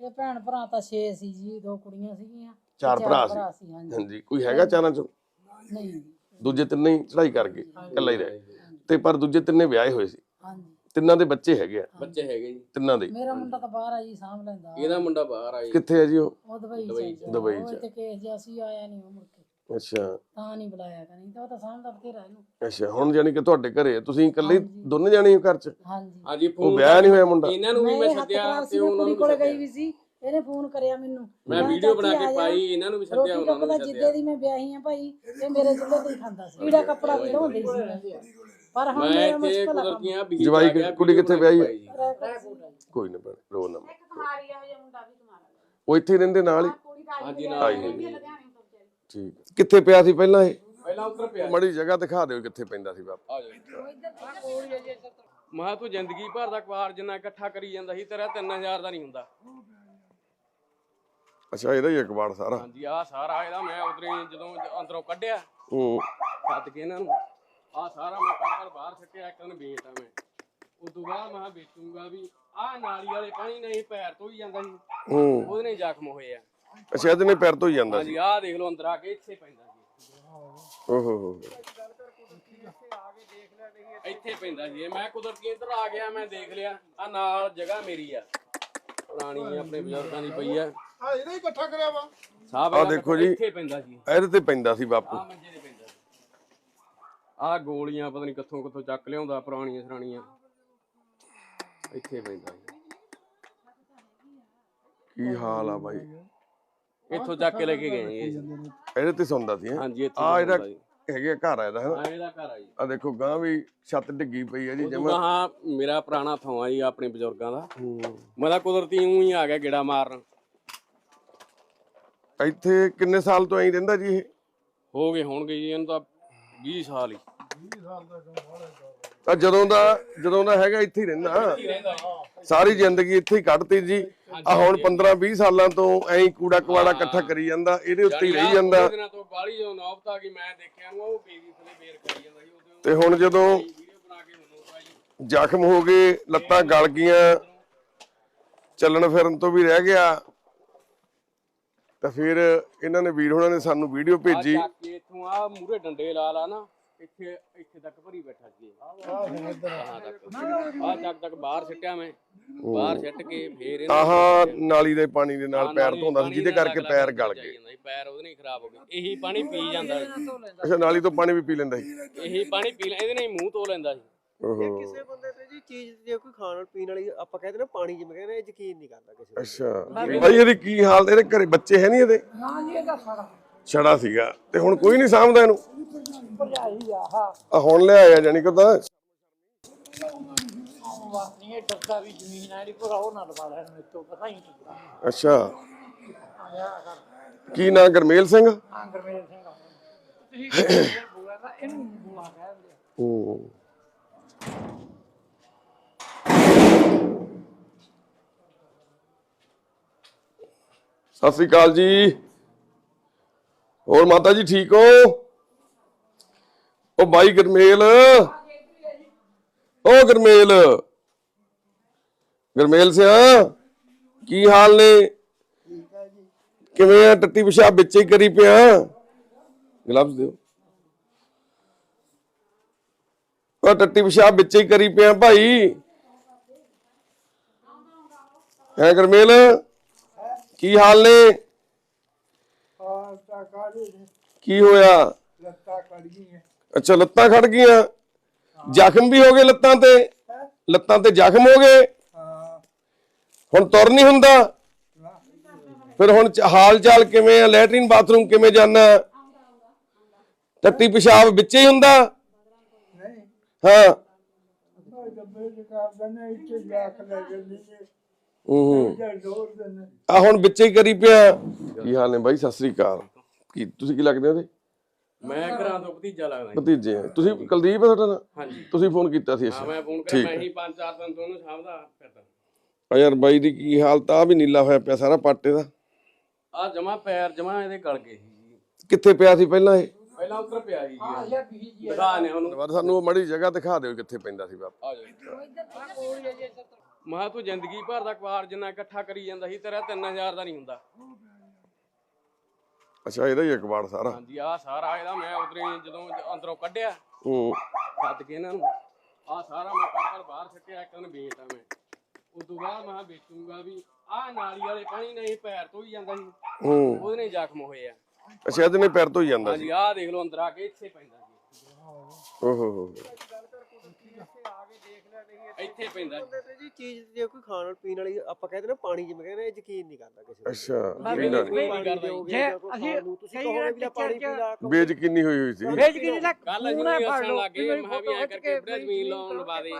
ਇਹ ਭੈਣ ਭਰਾ ਤਾਂ 6 ਸੀ ਜੀ ਦੋ ਕੁੜੀਆਂ ਸੀਗੀਆਂ। ਤੇ ਚਾਰ ਭਰਾ ਸੀ। ਹਾਂਜੀ। ਹਾਂਜੀ ਕੋਈ ਹੈਗਾ ਚਾਰਾਂ ਚੋਂ? ਨਹੀਂ ਦੂਜੇ ਤਿੰਨੇ ਹੀ ਚੜਾਈ ਕਰ ਗਏ ਇਕੱਲਾ ਹੀ ਰਹੇ। ਤੇ ਪਰ ਦੂਜੇ ਤਿੰਨੇ ਵਿਆਹੇ ਹੋਏ ਸੀ। ਹਾਂਜੀ। ਤਿੰਨਾਂ ਦੇ ਬੱਚੇ ਹੈਗੇ ਆ। ਬੱਚੇ ਹੈਗੇ ਜੀ। ਤਿੰਨਾਂ ਦੇ। ਮੇਰਾ ਮੁੰਡਾ ਤਾਂ ਬਾਹਰ ਆ ਜੀ ਸਾਂਭ ਲੈਂਦਾ। ਇਹਦਾ ਮੁੰਡਾ ਬਾਹਰ ਆ ਜੀ। ਕਿੱਥੇ ਹੈ ਜੀ ਉਹ? ਉਹ ਦੁਬਈ ਚ ਦੁਬਈ ਚ। ਇੱਥੇ ਕੇਸ ਜਿਹਾ ਸੀ ਆਇਆ ਨਹੀਂ ਉਹ ਮੁੜ ਕੇ। ਅੱਛਾ। ਤਾਂ ਨਹੀਂ ਬੁਲਾਇਆ ਕਰੀ ਤਾਂ ਉਹ ਤਾਂ ਸਾਂਭਦਾ ਬਥੇਰਾ ਇਹਨੂੰ ਅੱਛਾ ਹੁਣ ਜਾਨੀ ਕਿ ਤੁਹਾਡੇ ਘਰੇ ਆ, ਤੁਸੀਂ ਇਕੱਲੇ ਹੀ ਦੋਨੇ ਜਾਣੇ ਹੋ ਘਰ 'ਚ? ਹਾਂਜੀ। ਹਾਂਜੀ ਉਹ ਫੋਨ ਵਿਆਹ ਨਹੀਂ ਹੋਇਆ ਮੁੰਡਾ? ਇਹਨਾਂ ਨੂੰ ਵੀ ਮੈਂ ਮੈਂ ਹੱਥ ਸੱਦਿਆ ਖਰਾਬ ਤੇ ਸੀ ਮੈਂ ਉਹਨਾਂ ਕੁੜੀ ਨੂੰ ਕੋਲੇ ਵੀ ਗਈ ਸੱਦਿਆ ਵੀ ਸੀ ਇਹਨੇ ਫੋਨ ਕਰਿਆ ਮੈਨੂੰ। ਮੈਂ ਕਿਹਾ ਵੀਡੀਓ ਚਾਚੀ ਬਣਾ ਆ ਕੇ ਜਾ। ਪਾਈ ਇਹਨਾਂ ਨੂੰ ਵੀ ਸੱਦਿਆ ਰੋਟੀ ਉਹਨਾਂ ਨੂੰ ਕੱਪੜਾ ਵੀ ਜਿੱਦੇ ਸੱਦਿਆ ਦੀ ਮੈਂ ਵਿਆਹੀ ਆ ਭਾਈ ਇਹ ਮੇਰੇ ਚੁੱਲ੍ਹੇ ਤੇ ਹੀ ਖਾਂਦਾ ਸੀ। ਕੀੜਾ ਕੱਪੜਾ ਵੀ ਧੋਂਦੀ ਸੀ। ਮੈਂ। ਪਰ ਹੁਣ ਮੈਂ ਮੇਰਾ ਇੱਥੇ ਮੁਸ਼ਕਲ ਆ ਕੁਦਰਤੀਆਂ ਵੀ ਜਵਾਈ ਕੁੜੀ ਕਿੱਥੇ ਵਿਆਹੀ ਹੈ? ਕੋਈ ਨਾ ਭੈਣ ਰੋ ਨਾ। ਉਹ ਇੱਥੇ ਰਹਿੰਦੇ ਨਾਲ ਹੀ? ਹਾਂਜੀ ਆਈ ਨਾਲ ਹੋਈ ਹੈ। ਠੀਕ। ਕਿੱਥੇ ਪਿਆ ਸੀ ਪਹਿਲਾਂ ਇਹ? ਪਹਿਲਾਂ ਉੱਤਰ ਪਿਆ ਮੜੀ ਜਗ੍ਹਾ ਦਿਖਾ ਦਿਓ ਕਿੱਥੇ ਪੈਂਦਾ ਸੀ ਬਾਪ। ਆ ਜਾਓ। ਮਹਾ ਤੂੰ ਜ਼ਿੰਦਗੀ ਭਰ ਦਾ ਕਵਾਰ ਜਿੰਨਾ ਇਕੱਠਾ ਕਰੀ ਜਾਂਦਾ ਸੀ ਤੇਰਾ 3000 ਦਾ ਨਹੀਂ ਹੁੰਦਾ। ਅੱਛਾ ਇਹਦਾ ਹੀ ਅਕਬਾੜ ਸਾਰਾ। ਹਾਂਜੀ ਆ ਸਾਰਾ ਇਹਦਾ ਮੈਂ ਉਧਰੇ ਜਦੋਂ ਅੰਦਰੋਂ ਕੱਢਿਆ ਹੂੰ। ਸੱਦ ਕੇ ਇਹਨਾਂ ਨੂੰ ਆ ਸਾਰਾ ਮੈਂ ਕੱਢ ਕੱਢ ਬਾਹਰ ਛੱਟਿਆ ਇੱਕ ਨੇ ਵੇਚਤਾ ਮੈਂ। ਉਸ ਤੋਂ ਬਾਅਦ ਮੈਂ ਵੇਚੂੰਗਾ ਵੀ ਆ ਨਾਲੀ ਵਾਲੇ ਪਾਣੀ ਨਹੀਂ ਪੈਰ ਤੋਂ ਹੀ ਜਾਂਦਾ ਸੀ। ਹੂੰ। ਉਹਦੇ ਨਾਲ ਹੀ ਜ਼ਖਮ ਹੋਏ ਆ। ਅੱਛਾ ਇਹਦੇ ਨੇ ਪੈਰ ਤੋਂ ਹੀ ਜਾਂਦਾ ਸੀ। ਹਾਂਜੀ ਆਹ ਦੇਖ ਲਓ ਅੰਦਰ ਆ ਕੇ ਇੱਥੇ ਪੈਂਦਾ ਸੀ। ਓਹੋ ਹੋ ਇੱਥੇ ਪੈਂਦਾ ਸੀ ਇਹ। ਮੈਂ ਕੁਦਰਤੀ ਇੱਧਰ ਆ ਗਿਆ ਮੈਂ ਦੇਖ ਲਿਆ। ਆ ਨਾਲ ਜਗ੍ਹਾ ਮੇਰੀ ਆ। ਪੁਰਾਣੀ ਆਪਣੇ ਬਜ਼ੁਰਗਾਂ ਦੀ ਪਈ ਆ। ਆ ਇਹਨੇ ਹੀ ਇਕੱਠਾ ਕਰਿਆ ਵਾ। ਸਾਹਿਬ ਆਹ ਇਹਦਾ ਦੇਖੋ ਜੀ। ਇੱਥੇ ਪੈਂਦਾ ਸੀ। ਇਹਦੇ ਤੇ ਪੈਂਦਾ ਸੀ ਬਾਪੂ। ਆ ਮੰਜੇ ਤੇ ਪੈਂਦਾ ਸੀ। ਆ ਗੋਲੀਆਂ ਪਤਾ ਨਹੀਂ ਕਿੱਥੋਂ ਕਿੱਥੋਂ ਚੱਕ ਲਿਆਉਂਦਾ ਪੁਰਾਣੀਆਂ ਸਰਾਣੀਆਂ। ਇੱਥੇ ਪੈਂਦਾ ਕੀ ਹਾਲ ਆ ਬਾਈ? ਇੱਥੋਂ ਚੱਕ ਕੇ ਲੈ ਕੇ ਗਏ ਜੀ ਇਹ। ਇਹਦੇ ਤੇ ਸੌਂਦਾ ਸੀ ਹੈਂ? ਹਾਂਜੀ ਇੱਥੇ ਆ ਇਹਦਾ। ਹੈਗੇ ਘਰ ਆ ਇਹਦਾ ਹੈ ਹਾਂ? ਇਹਦਾ ਘਰ ਆ ਜੀ। ਆ ਦੇਖੋ ਗਾਂ ਵੀ ਛੱਤ ਡਿੱਗੀ ਪਈ ਹੈ ਜੀ ਜਮਾ ਹਾਂ ਮੇਰਾ ਪੁਰਾਣਾ ਥਾਂ ਆ ਜੀ ਆਪਣੇ ਬਜ਼ੁਰਗਾਂ ਦਾ। ਮੈਂ ਤਾਂ ਕੁਦਰਤੀ ਊਂ ਹੀ ਆ ਗਿਆ ਗੇੜਾ ਮਾਰਨ। ਇੱਥੇ ਕਿੰਨੇ ਸਾਲ ਤੋਂ ਐਂ ਰਹਿੰਦਾ ਜੀ ਇਹ? ਹੋ ਗਏ ਹੋਣਗੇ ਜੀ ਇਹਨੂੰ ਤਾਂ 20 ਸਾਲ ਹੀ। ਤਾਂ ਜਦੋਂ ਦਾ ਜਦੋਂ ਦਾ ਹੈਗਾ ਇੱਥੇ ਹੀ ਰਹਿੰਦਾ। ਸਾਰੀ ਜ਼ਿੰਦਗੀ ਇੱਥੇ ਹੀ ਕੱਢਤੀ ਜੀ। ਆ ਹੁਣ 15 20 ਸਾਲਾਂ ਤੋਂ ਐਂ ਕੂੜਾ ਕਵਾੜਾ ਇਕੱਠਾ ਕਰੀ ਜਾਂਦਾ ਇਹਦੇ ਉੱਤੇ ਹੀ ਰਹੀ ਜਾਂਦਾ। ਦਿਨਾਂ ਤੋਂ ਬਾਲੀ ਜਦੋਂ ਨੌਬਤ ਆ ਗਈ ਮੈਂ ਦੇਖਿਆ ਨੂੰ ਉਹ ਬੇਬੀ ਥਲੇ ਬੇਰ ਕਰੀ ਜਾਂਦਾ ਸੀ ਉਹਦੇ ਤੇ ਹੁਣ ਜਦੋਂ ਵੀਡੀਓ ਬਣਾ ਕੇ ਮੈਨੂੰ ਪਾਈ ਜ਼ਖਮ ਹੋ ਗਏ ਲੱਤਾਂ ਗਲ ਗਈਆਂ ਚੱਲਣ ਫਿਰਨ ਤੋਂ ਵੀ ਰਹਿ ਗਿਆ। ਤਾਂ ਫਿਰ ਇਹਨਾਂ ਨੇ ਵੀਰ ਹੋਣਾ ਨੇ ਸਾਨੂੰ ਵੀਡੀਓ ਭੇਜੀ। ਇੱਥੋਂ ਆ ਮੂਰੇ ਡੰਡੇ ਲਾ ਲਾ ਨਾ। ਇੱਥੇ ਇੱਥੇ ਤੱਕ ਭਰੀ ਬੈਠਾ ਸੀ। ਆ। ਚੱਕ ਤੱਕ। ਬਾਹਰ ਸਿੱਟਿਆ ਮੈਂ ਬਾਹਰ ਸਿੱਟ ਕੇ ਫੇਰ ਇਹਨਾਂ ਆਹ ਨਾਲੀ ਦੇ ਪਾਣੀ ਦੇ ਨਾਲ ਆਹ ਪੈਰ ਨਾਲੀ ਧੋਂਦਾ ਸੀ ਪਾਣੀ ਜਿਹਦੇ ਨਾਲ ਕਰਕੇ ਲੱਗ ਪੈਰ ਲੱਗ ਗਲ ਜਾਈ ਗਏ। ਜਾਂਦਾ ਸੀ, ਪੈਰ ਉਹਦੇ ਨਾਲ ਹੀ ਖਰਾਬ ਹੋ ਗਏ। ਇਹੀ ਪਾਣੀ ਪੀ ਜਾਂਦਾ ਸੀ। ਅੱਛਾ ਨਾਲੀ ਤੋਂ ਪਾਣੀ ਵੀ ਪੀ ਲੈਂਦਾ ਸੀ? ਇਹੀ ਪਾਣੀ ਪੀ ਲੈ ਇਹਦੇ ਨਾਲ ਹੀ ਮੂੰਹ ਧੋ ਲੈਂਦਾ ਸੀ। ਓਹੋ। ਕਿਸੇ ਬੰਦੇ ਤੇ ਜੀ ਚੀਜ਼ ਜੇ ਕੋਈ ਖਾਣ ਨਾਲ ਪੀਣ ਵਾਲੀ ਆਪਾਂ ਕਹਿੰਦੇ ਨਾ ਪਾਣੀ ਜਿਵੇਂ ਕਹਿੰਦੇ ਇਹ ਯਕੀਨ ਨਹੀਂ ਕਰਦਾ ਕਿਸੇ ਤੇ। ਅੱਛਾ। ਭਾਈ ਇਹਦੀ ਕੀ ਹਾਲ ਇਹਦੇ ਘਰੇ ਬੱਚੇ ਹੈ ਨਹੀਂ ਇਹਦੇ? ਹਾਂ ਜੀ ਇਹਦਾ ਸਾਰਾ ਛੜਾ ਸੀਗਾ। ਤੇ ਹੁਣ ਕੋਈ ਨਹੀਂ ਸਾਂਭਦਾ ਇਹਨੂੰ। ਭਰਜਾਈ ਆ ਹਾਂ ਆ ਹੁਣ ਲਿਆਇਆ ਜਾਨੀ ਕਿ ਤਾਂ। ਵਾਸਨੀ ਇਹ ਡਰਦਾ ਵੀ ਜ਼ਮੀਨ ਆ ਇਹਦੀ ਭਰਾ ਉਹ ਨਾ ਲਵਾ ਲੈਣ ਮੇਰੇ ਤੋਂ ਪਤਾ ਹੀ ਨਹੀਂ ਅੱਛਾ। ਆਇਆ ਕੀ ਨਾਂ ਗਰਮੇਲ ਸਿੰਘ? ਹਾਂ ਗਰਮੇਲ ਸਿੰਘ ਤੁਸੀਂ ਫਿਰ ਬੁਆ ਦਾ ਇਹਨੂੰ ਬੁਆ ਕਹਿੰਦੇ ਆ। ਸਤਿ ਸ੍ਰੀ ਅਕਾਲ ਜੀ। ਹੋਰ ਮਾਤਾ ਜੀ ਠੀਕ ਹੋ? ਉਹ ਬਾਈ ਗਰਮੇਲ। ਉਹ ਗਰਮੇਲ। ਗਰਮੇਲ ਸਿਆ, ਕੀ ਹਾਲ ਨੇ? ਕਿਵੇਂ ਆ? ਟੱਟੀ ਪਿਸ਼ਾਬ ਵਿੱਚ ਹੀ ਕਰੀ ਪਿਆ। ਗਲਵਸ ਦਿਓ। ਉਹ ਟੱਟੀ ਪਿਸ਼ਾਬ ਵਿੱਚ ਹੀ ਕਰੀ ਪਿਆ ਭਾਈ। ਹੈ ਗਰਮੇਲ? ਕੀ ਹਾਲ ਨੇ ਨੇ? ਕੀ ਹੋਇਆ? ਲੱਤਾਂ ਕੱਢ ਗਈਆਂ ਅੱਛਾ, ਲੱਤਾਂ ਖੜ ਗਈਆਂ। ਜ਼ਖਮ ਵੀ ਹੋ ਗਏ ਲੱਤਾਂ ਤੇ। ਲੱਤਾਂ ਤੇ ਜ਼ਖਮ ਹੋ ਗਏ। ਹੁਣ ਤੁਰ ਨਹੀਂ ਹੁੰਦਾ। ਫਿਰ ਹੁਣ ਹਾਲ ਚਾਲ ਕਿਵੇਂ ਆ? ਲੈਟਰਿਨ ਬਾਥਰੂਮ ਕਿਵੇਂ ਜਾਣਾ? ਟੱਟੀ ਪਿਸ਼ਾਬ ਵਿੱਚ ਹੀ ਹੁੰਦਾ। ਹਾਂ। ਉਹ ਆ ਹੁਣ ਵਿੱਚ ਹੀ ਕਰੀ ਪਿਆ। ਕੀ ਹਾਲ ਨੇ ਬਾਈ? ਸਤਿ ਸ੍ਰੀ ਅਕਾਲ। ਕੀ ਤੁਸੀਂ ਕੀ ਲੱਗਦੇ ਹੋ ਉਹਦੇ? ਮੈਂ ਘਰਾਂ ਤੋਂ ਭਤੀਜਾ ਲੱਗਦਾ ਜੀ। ਭਤੀਜੇ ਆ। ਤੁਸੀਂ ਕੁਲਦੀਪ ਆ ਤੁਹਾਡਾ ਨਾਂ? ਹਾਂਜੀ। ਤੁਸੀਂ ਫੋਨ ਕੀਤਾ ਸੀ ਹਾਂ ਅੱਛਾ ਮੈਂ ਫੋਨ ਕਰ ਠੀਕ ਮੈਂ ਹੈ। ਹੀ ਪੰਜ ਚਾਰ ਦਿਨ ਤੋਂ ਉਹਨੂੰ ਸਾਂਭਦਾ ਫਿਰਦਾ ਆ ਯਾਰ ਬਾਈ ਦੀ ਕੀ ਹਾਲਤ ਆ? ਆਹ ਵੀ ਨੀਲਾ ਹੋਇਆ ਪਿਆ ਸਾਰਾ ਪਾਟੇ ਦਾ। ਆ ਜਮਾ ਪੈਰ ਜਮਾ ਇਹਦੇ ਗਲ ਗਏ ਸੀ ਜੀ। ਕਿੱਥੇ ਪਿਆ ਸੀ ਪਹਿਲਾਂ ਇਹ? ਪਹਿਲਾਂ ਉੱਤਰ ਪਿਆ ਸੀ ਆ ਜੀ ਲਿਆ ਪੀ ਜੀ ਦਿਖਾ ਨੇ ਉਹਨੂੰ। ਦੁਬਾਰਾ ਸਾਨੂੰ ਉਹ ਮੜੀ ਜਗ੍ਹਾ ਦਿਖਾ ਦਿਓ ਕਿੱਥੇ ਪੈਂਦਾ ਸੀ ਬਾਪ। ਆ ਜਾਓ। ਮਹਾ ਤੂੰ ਜ਼ਿੰਦਗੀ ਭਰ ਦਾ ਕੁਆਰ ਜਿੰਨਾ ਇਕੱਠਾ ਕਰੀ ਜਾਂਦਾ ਸੀ ਤੇਰਾ 3000 ਦਾ ਨਹੀਂ ਹੁੰਦਾ। ਅੱਛਾ ਇਹਦਾ ਹੀ ਇਕਬਾੜ ਸਾਰਾ। ਹਾਂਜੀ ਆ ਸਾਰਾ ਇਹਦਾ ਮੈਂ ਉਧਰੇ ਜਦੋਂ ਅੰਦਰੋਂ ਕੱਢਿਆ ਹੂੰ ਸੱਦ ਕੇ ਇਹਨਾਂ ਨੂੰ ਆ ਸਾਰਾ ਮੈਂ ਕੱਢ ਕਰ ਬਾਹਰ ਛੱਡਿਆ ਇੱਕ ਦਿਨ ਵੇਚਤਾ ਮੈਂ। ਉਸ ਤੋਂ ਬਾਅਦ ਮੈਂ ਵੇਚੂੰਗਾ ਵੀ ਆ ਨਾਲੀ ਵਾਲੇ ਪਾਣੀ ਨਹੀਂ ਪੈਰ ਤੋਂ ਹੀ ਜਾਂਦਾ ਸੀ। ਹੂੰ। ਉਹਦੇ ਨਾਲ ਜ਼ਖਮ ਹੋਏ ਆ ਅੱਛਾ ਇਹਦੇ ਨੇ ਪੈਰ ਤੋਂ ਹੀ ਜਾਂਦਾ ਸੀ। ਹਾਂਜੀ ਆਹ ਦੇਖ ਲਓ ਅੰਦਰ ਆ ਕੇ ਇੱਥੇ ਪੈਂਦਾ ਸੀ। ਓਹੋ ਹੋ। ਇੱਥੇ ਪੈਂਦਾ। ਤੇ ਜੀ ਚੀਜ਼ ਜੇ ਕੋਈ ਖਾਣ ਪੀਣ ਵਾਲੀ ਆਪਾਂ ਕਹਿੰਦੇ ਨਾ ਪਾਣੀ ਜਿਵੇਂ ਕਹਿੰਦੇ ਇਹ ਯਕੀਨ ਨਹੀਂ ਕਰਦਾ ਕਿਸੇ ਦਾ ਅੱਛਾ ਨਹੀਂ, ਇਹਨਾਂ ਨਹੀਂ, ਨਹੀਂ ਕਰਦਾ। ਜੀ। ਜੇ ਅਸੀਂ ਤੁਸੀਂ ਕਹੋਗੇ ਵੀ ਪਾਣੀ ਪੀ ਲਾ ਬੇਜ਼ਕੀਨੀ ਹੋਈ ਹੋਈ ਸੀ। ਕੇ ਨਹੀਂ ਕੱਲ ਅਸੀਂ ਵੀ ਹੱਸਣ ਲੱਗ ਗਏ ਮੈਂ ਕਿਹਾ ਵੀ ਐਂ ਕਰਕੇ ਬੜਾ ਜ਼ਮੀਨ ਲਾਉਣ ਲਵਾ ਦੇ।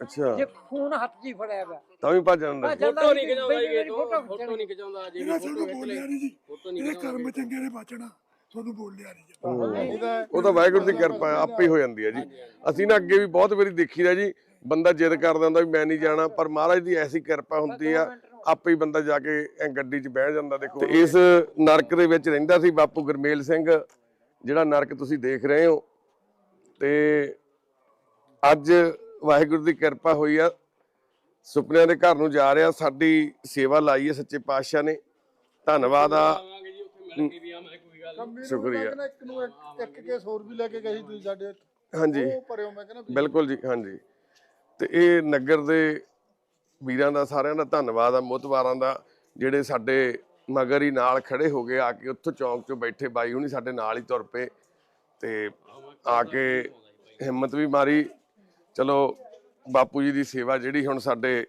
ਅੱਛਾ। ਜੇ ਖੂਨ ਹੱਥ ਹੀ ਫੜਿਆ ਪਿਆ ਤਾਂ ਵੀ ਭੱਜ ਜਾਂਦਾ। ਫੋਟੋ ਨਹੀਂ ਖਿਚਾਉਂਦਾ ਜੀ ਫੋਟੋ ਨਹੀਂ ਖਿਚਾਉਂਦਾ ਜੀ ਫੋਟੋ ਬੋਲਿਆ ਲੈ। ਨਹੀਂ ਜੀ। ਫੋਟੋ ਨਹੀਂ ਇਹ ਖਿਚਾਉਂਦਾ ਕਰਮ ਚੰਗੇ ਨੇ ਬਚਣਾ ਤੁਹਾਨੂੰ ਬੋਲਿਆ ਨਹੀਂ ਜੀ। ਉਹ ਤਾਂ ਵਾਹਿਗੁਰੂ ਦੀ ਕਿਰਪਾ ਆਪੇ ਹੀ ਹੋ ਜਾਂਦੀ ਹੈ ਜੀ। ਅਸੀਂ ਨਾ ਅੱਗੇ ਵੀ ਬਹੁਤ ਵਾਰੀ ਦੇਖੀਦਾ ਜੀ ਬੰਦਾ ਜਿੱਦ ਕਰਦਾ ਹੁੰਦਾ ਵੀ ਮੈਂ ਨਹੀਂ ਜਾਣਾ ਪਰ ਮਹਾਰਾਜ ਦੀ ਐਸੀ ਕਿਰਪਾ ਹੁੰਦੀ ਆ ਆਪੇ ਹੀ ਬੰਦਾ ਜਾ ਕੇ ਐਂ ਗੱਡੀ 'ਚ ਬਹਿ ਜਾਂਦਾ ਦੇਖੋ। ਤੇ ਇਸ ਨਰਕ ਦੇ ਵਿੱਚ ਰਹਿੰਦਾ ਸੀ ਬਾਪੂ ਗੁਰਮੇਲ ਸਿੰਘ ਜਿਹੜਾ ਨਰਕ ਤੁਸੀਂ ਦੇਖ ਰਹੇ ਹੋ। ਤੇ ਅੱਜ ਵਾਹਿਗੁਰੂ ਦੀ ਕਿਰਪਾ ਹੋਈ ਆ ਸੁਪਨਿਆਂ ਦੇ ਘਰ ਨੂੰ ਜਾ ਰਿਹਾ ਸਾਡੀ ਸੇਵਾ ਲਾਈ ਹੈ ਸੱਚੇ ਪਾਤਸ਼ਾਹ ਨੇ। ਧੰਨਵਾਦ ਆ। ਸ਼ੁਕਰੀਆ। ਇੱਕ ਨੂੰ ਇੱਕ ਇੱਕ ਕੇਸ ਹੋਰ ਵੀ ਲੈ ਕੇ ਗਏ ਸੀ ਤੁਸੀਂ ਸਾਡੇ ਹਾਂਜੀ। ਉਹ ਭਰਿਓ ਮੈਂ ਕਹਿੰਦਾ ਬਿਲਕੁਲ ਜੀ ਹਾਂਜੀ। ਤੇ ਇਹ ਨਗਰ ਦੇ ਵੀਰਾਂ ਦਾ ਸਾਰਿਆਂ ਦਾ ਧੰਨਵਾਦ ਆ ਮੁਤਵਾਰਾਂ ਦਾ ਜਿਹੜੇ ਸਾਡੇ ਮਗਰ ਹੀ ਨਾਲ ਖੜੇ ਹੋ ਗਏ ਆ ਕੇ ਉੱਥੋਂ ਚੌਂਕ 'ਚੋਂ ਬੈਠੇ ਬਾਈ ਹੁਣੀ ਸਾਡੇ ਨਾਲ ਹੀ ਤੁਰ ਪਏ ਤੇ ਆ ਕੇ ਹਿੰਮਤ ਵੀ ਮਾਰੀ। ਚਲੋ ਬਾਪੂ ਜੀ ਦੀ ਸੇਵਾ ਜਿਹੜੀ ਹੁਣ ਸਾਡੇ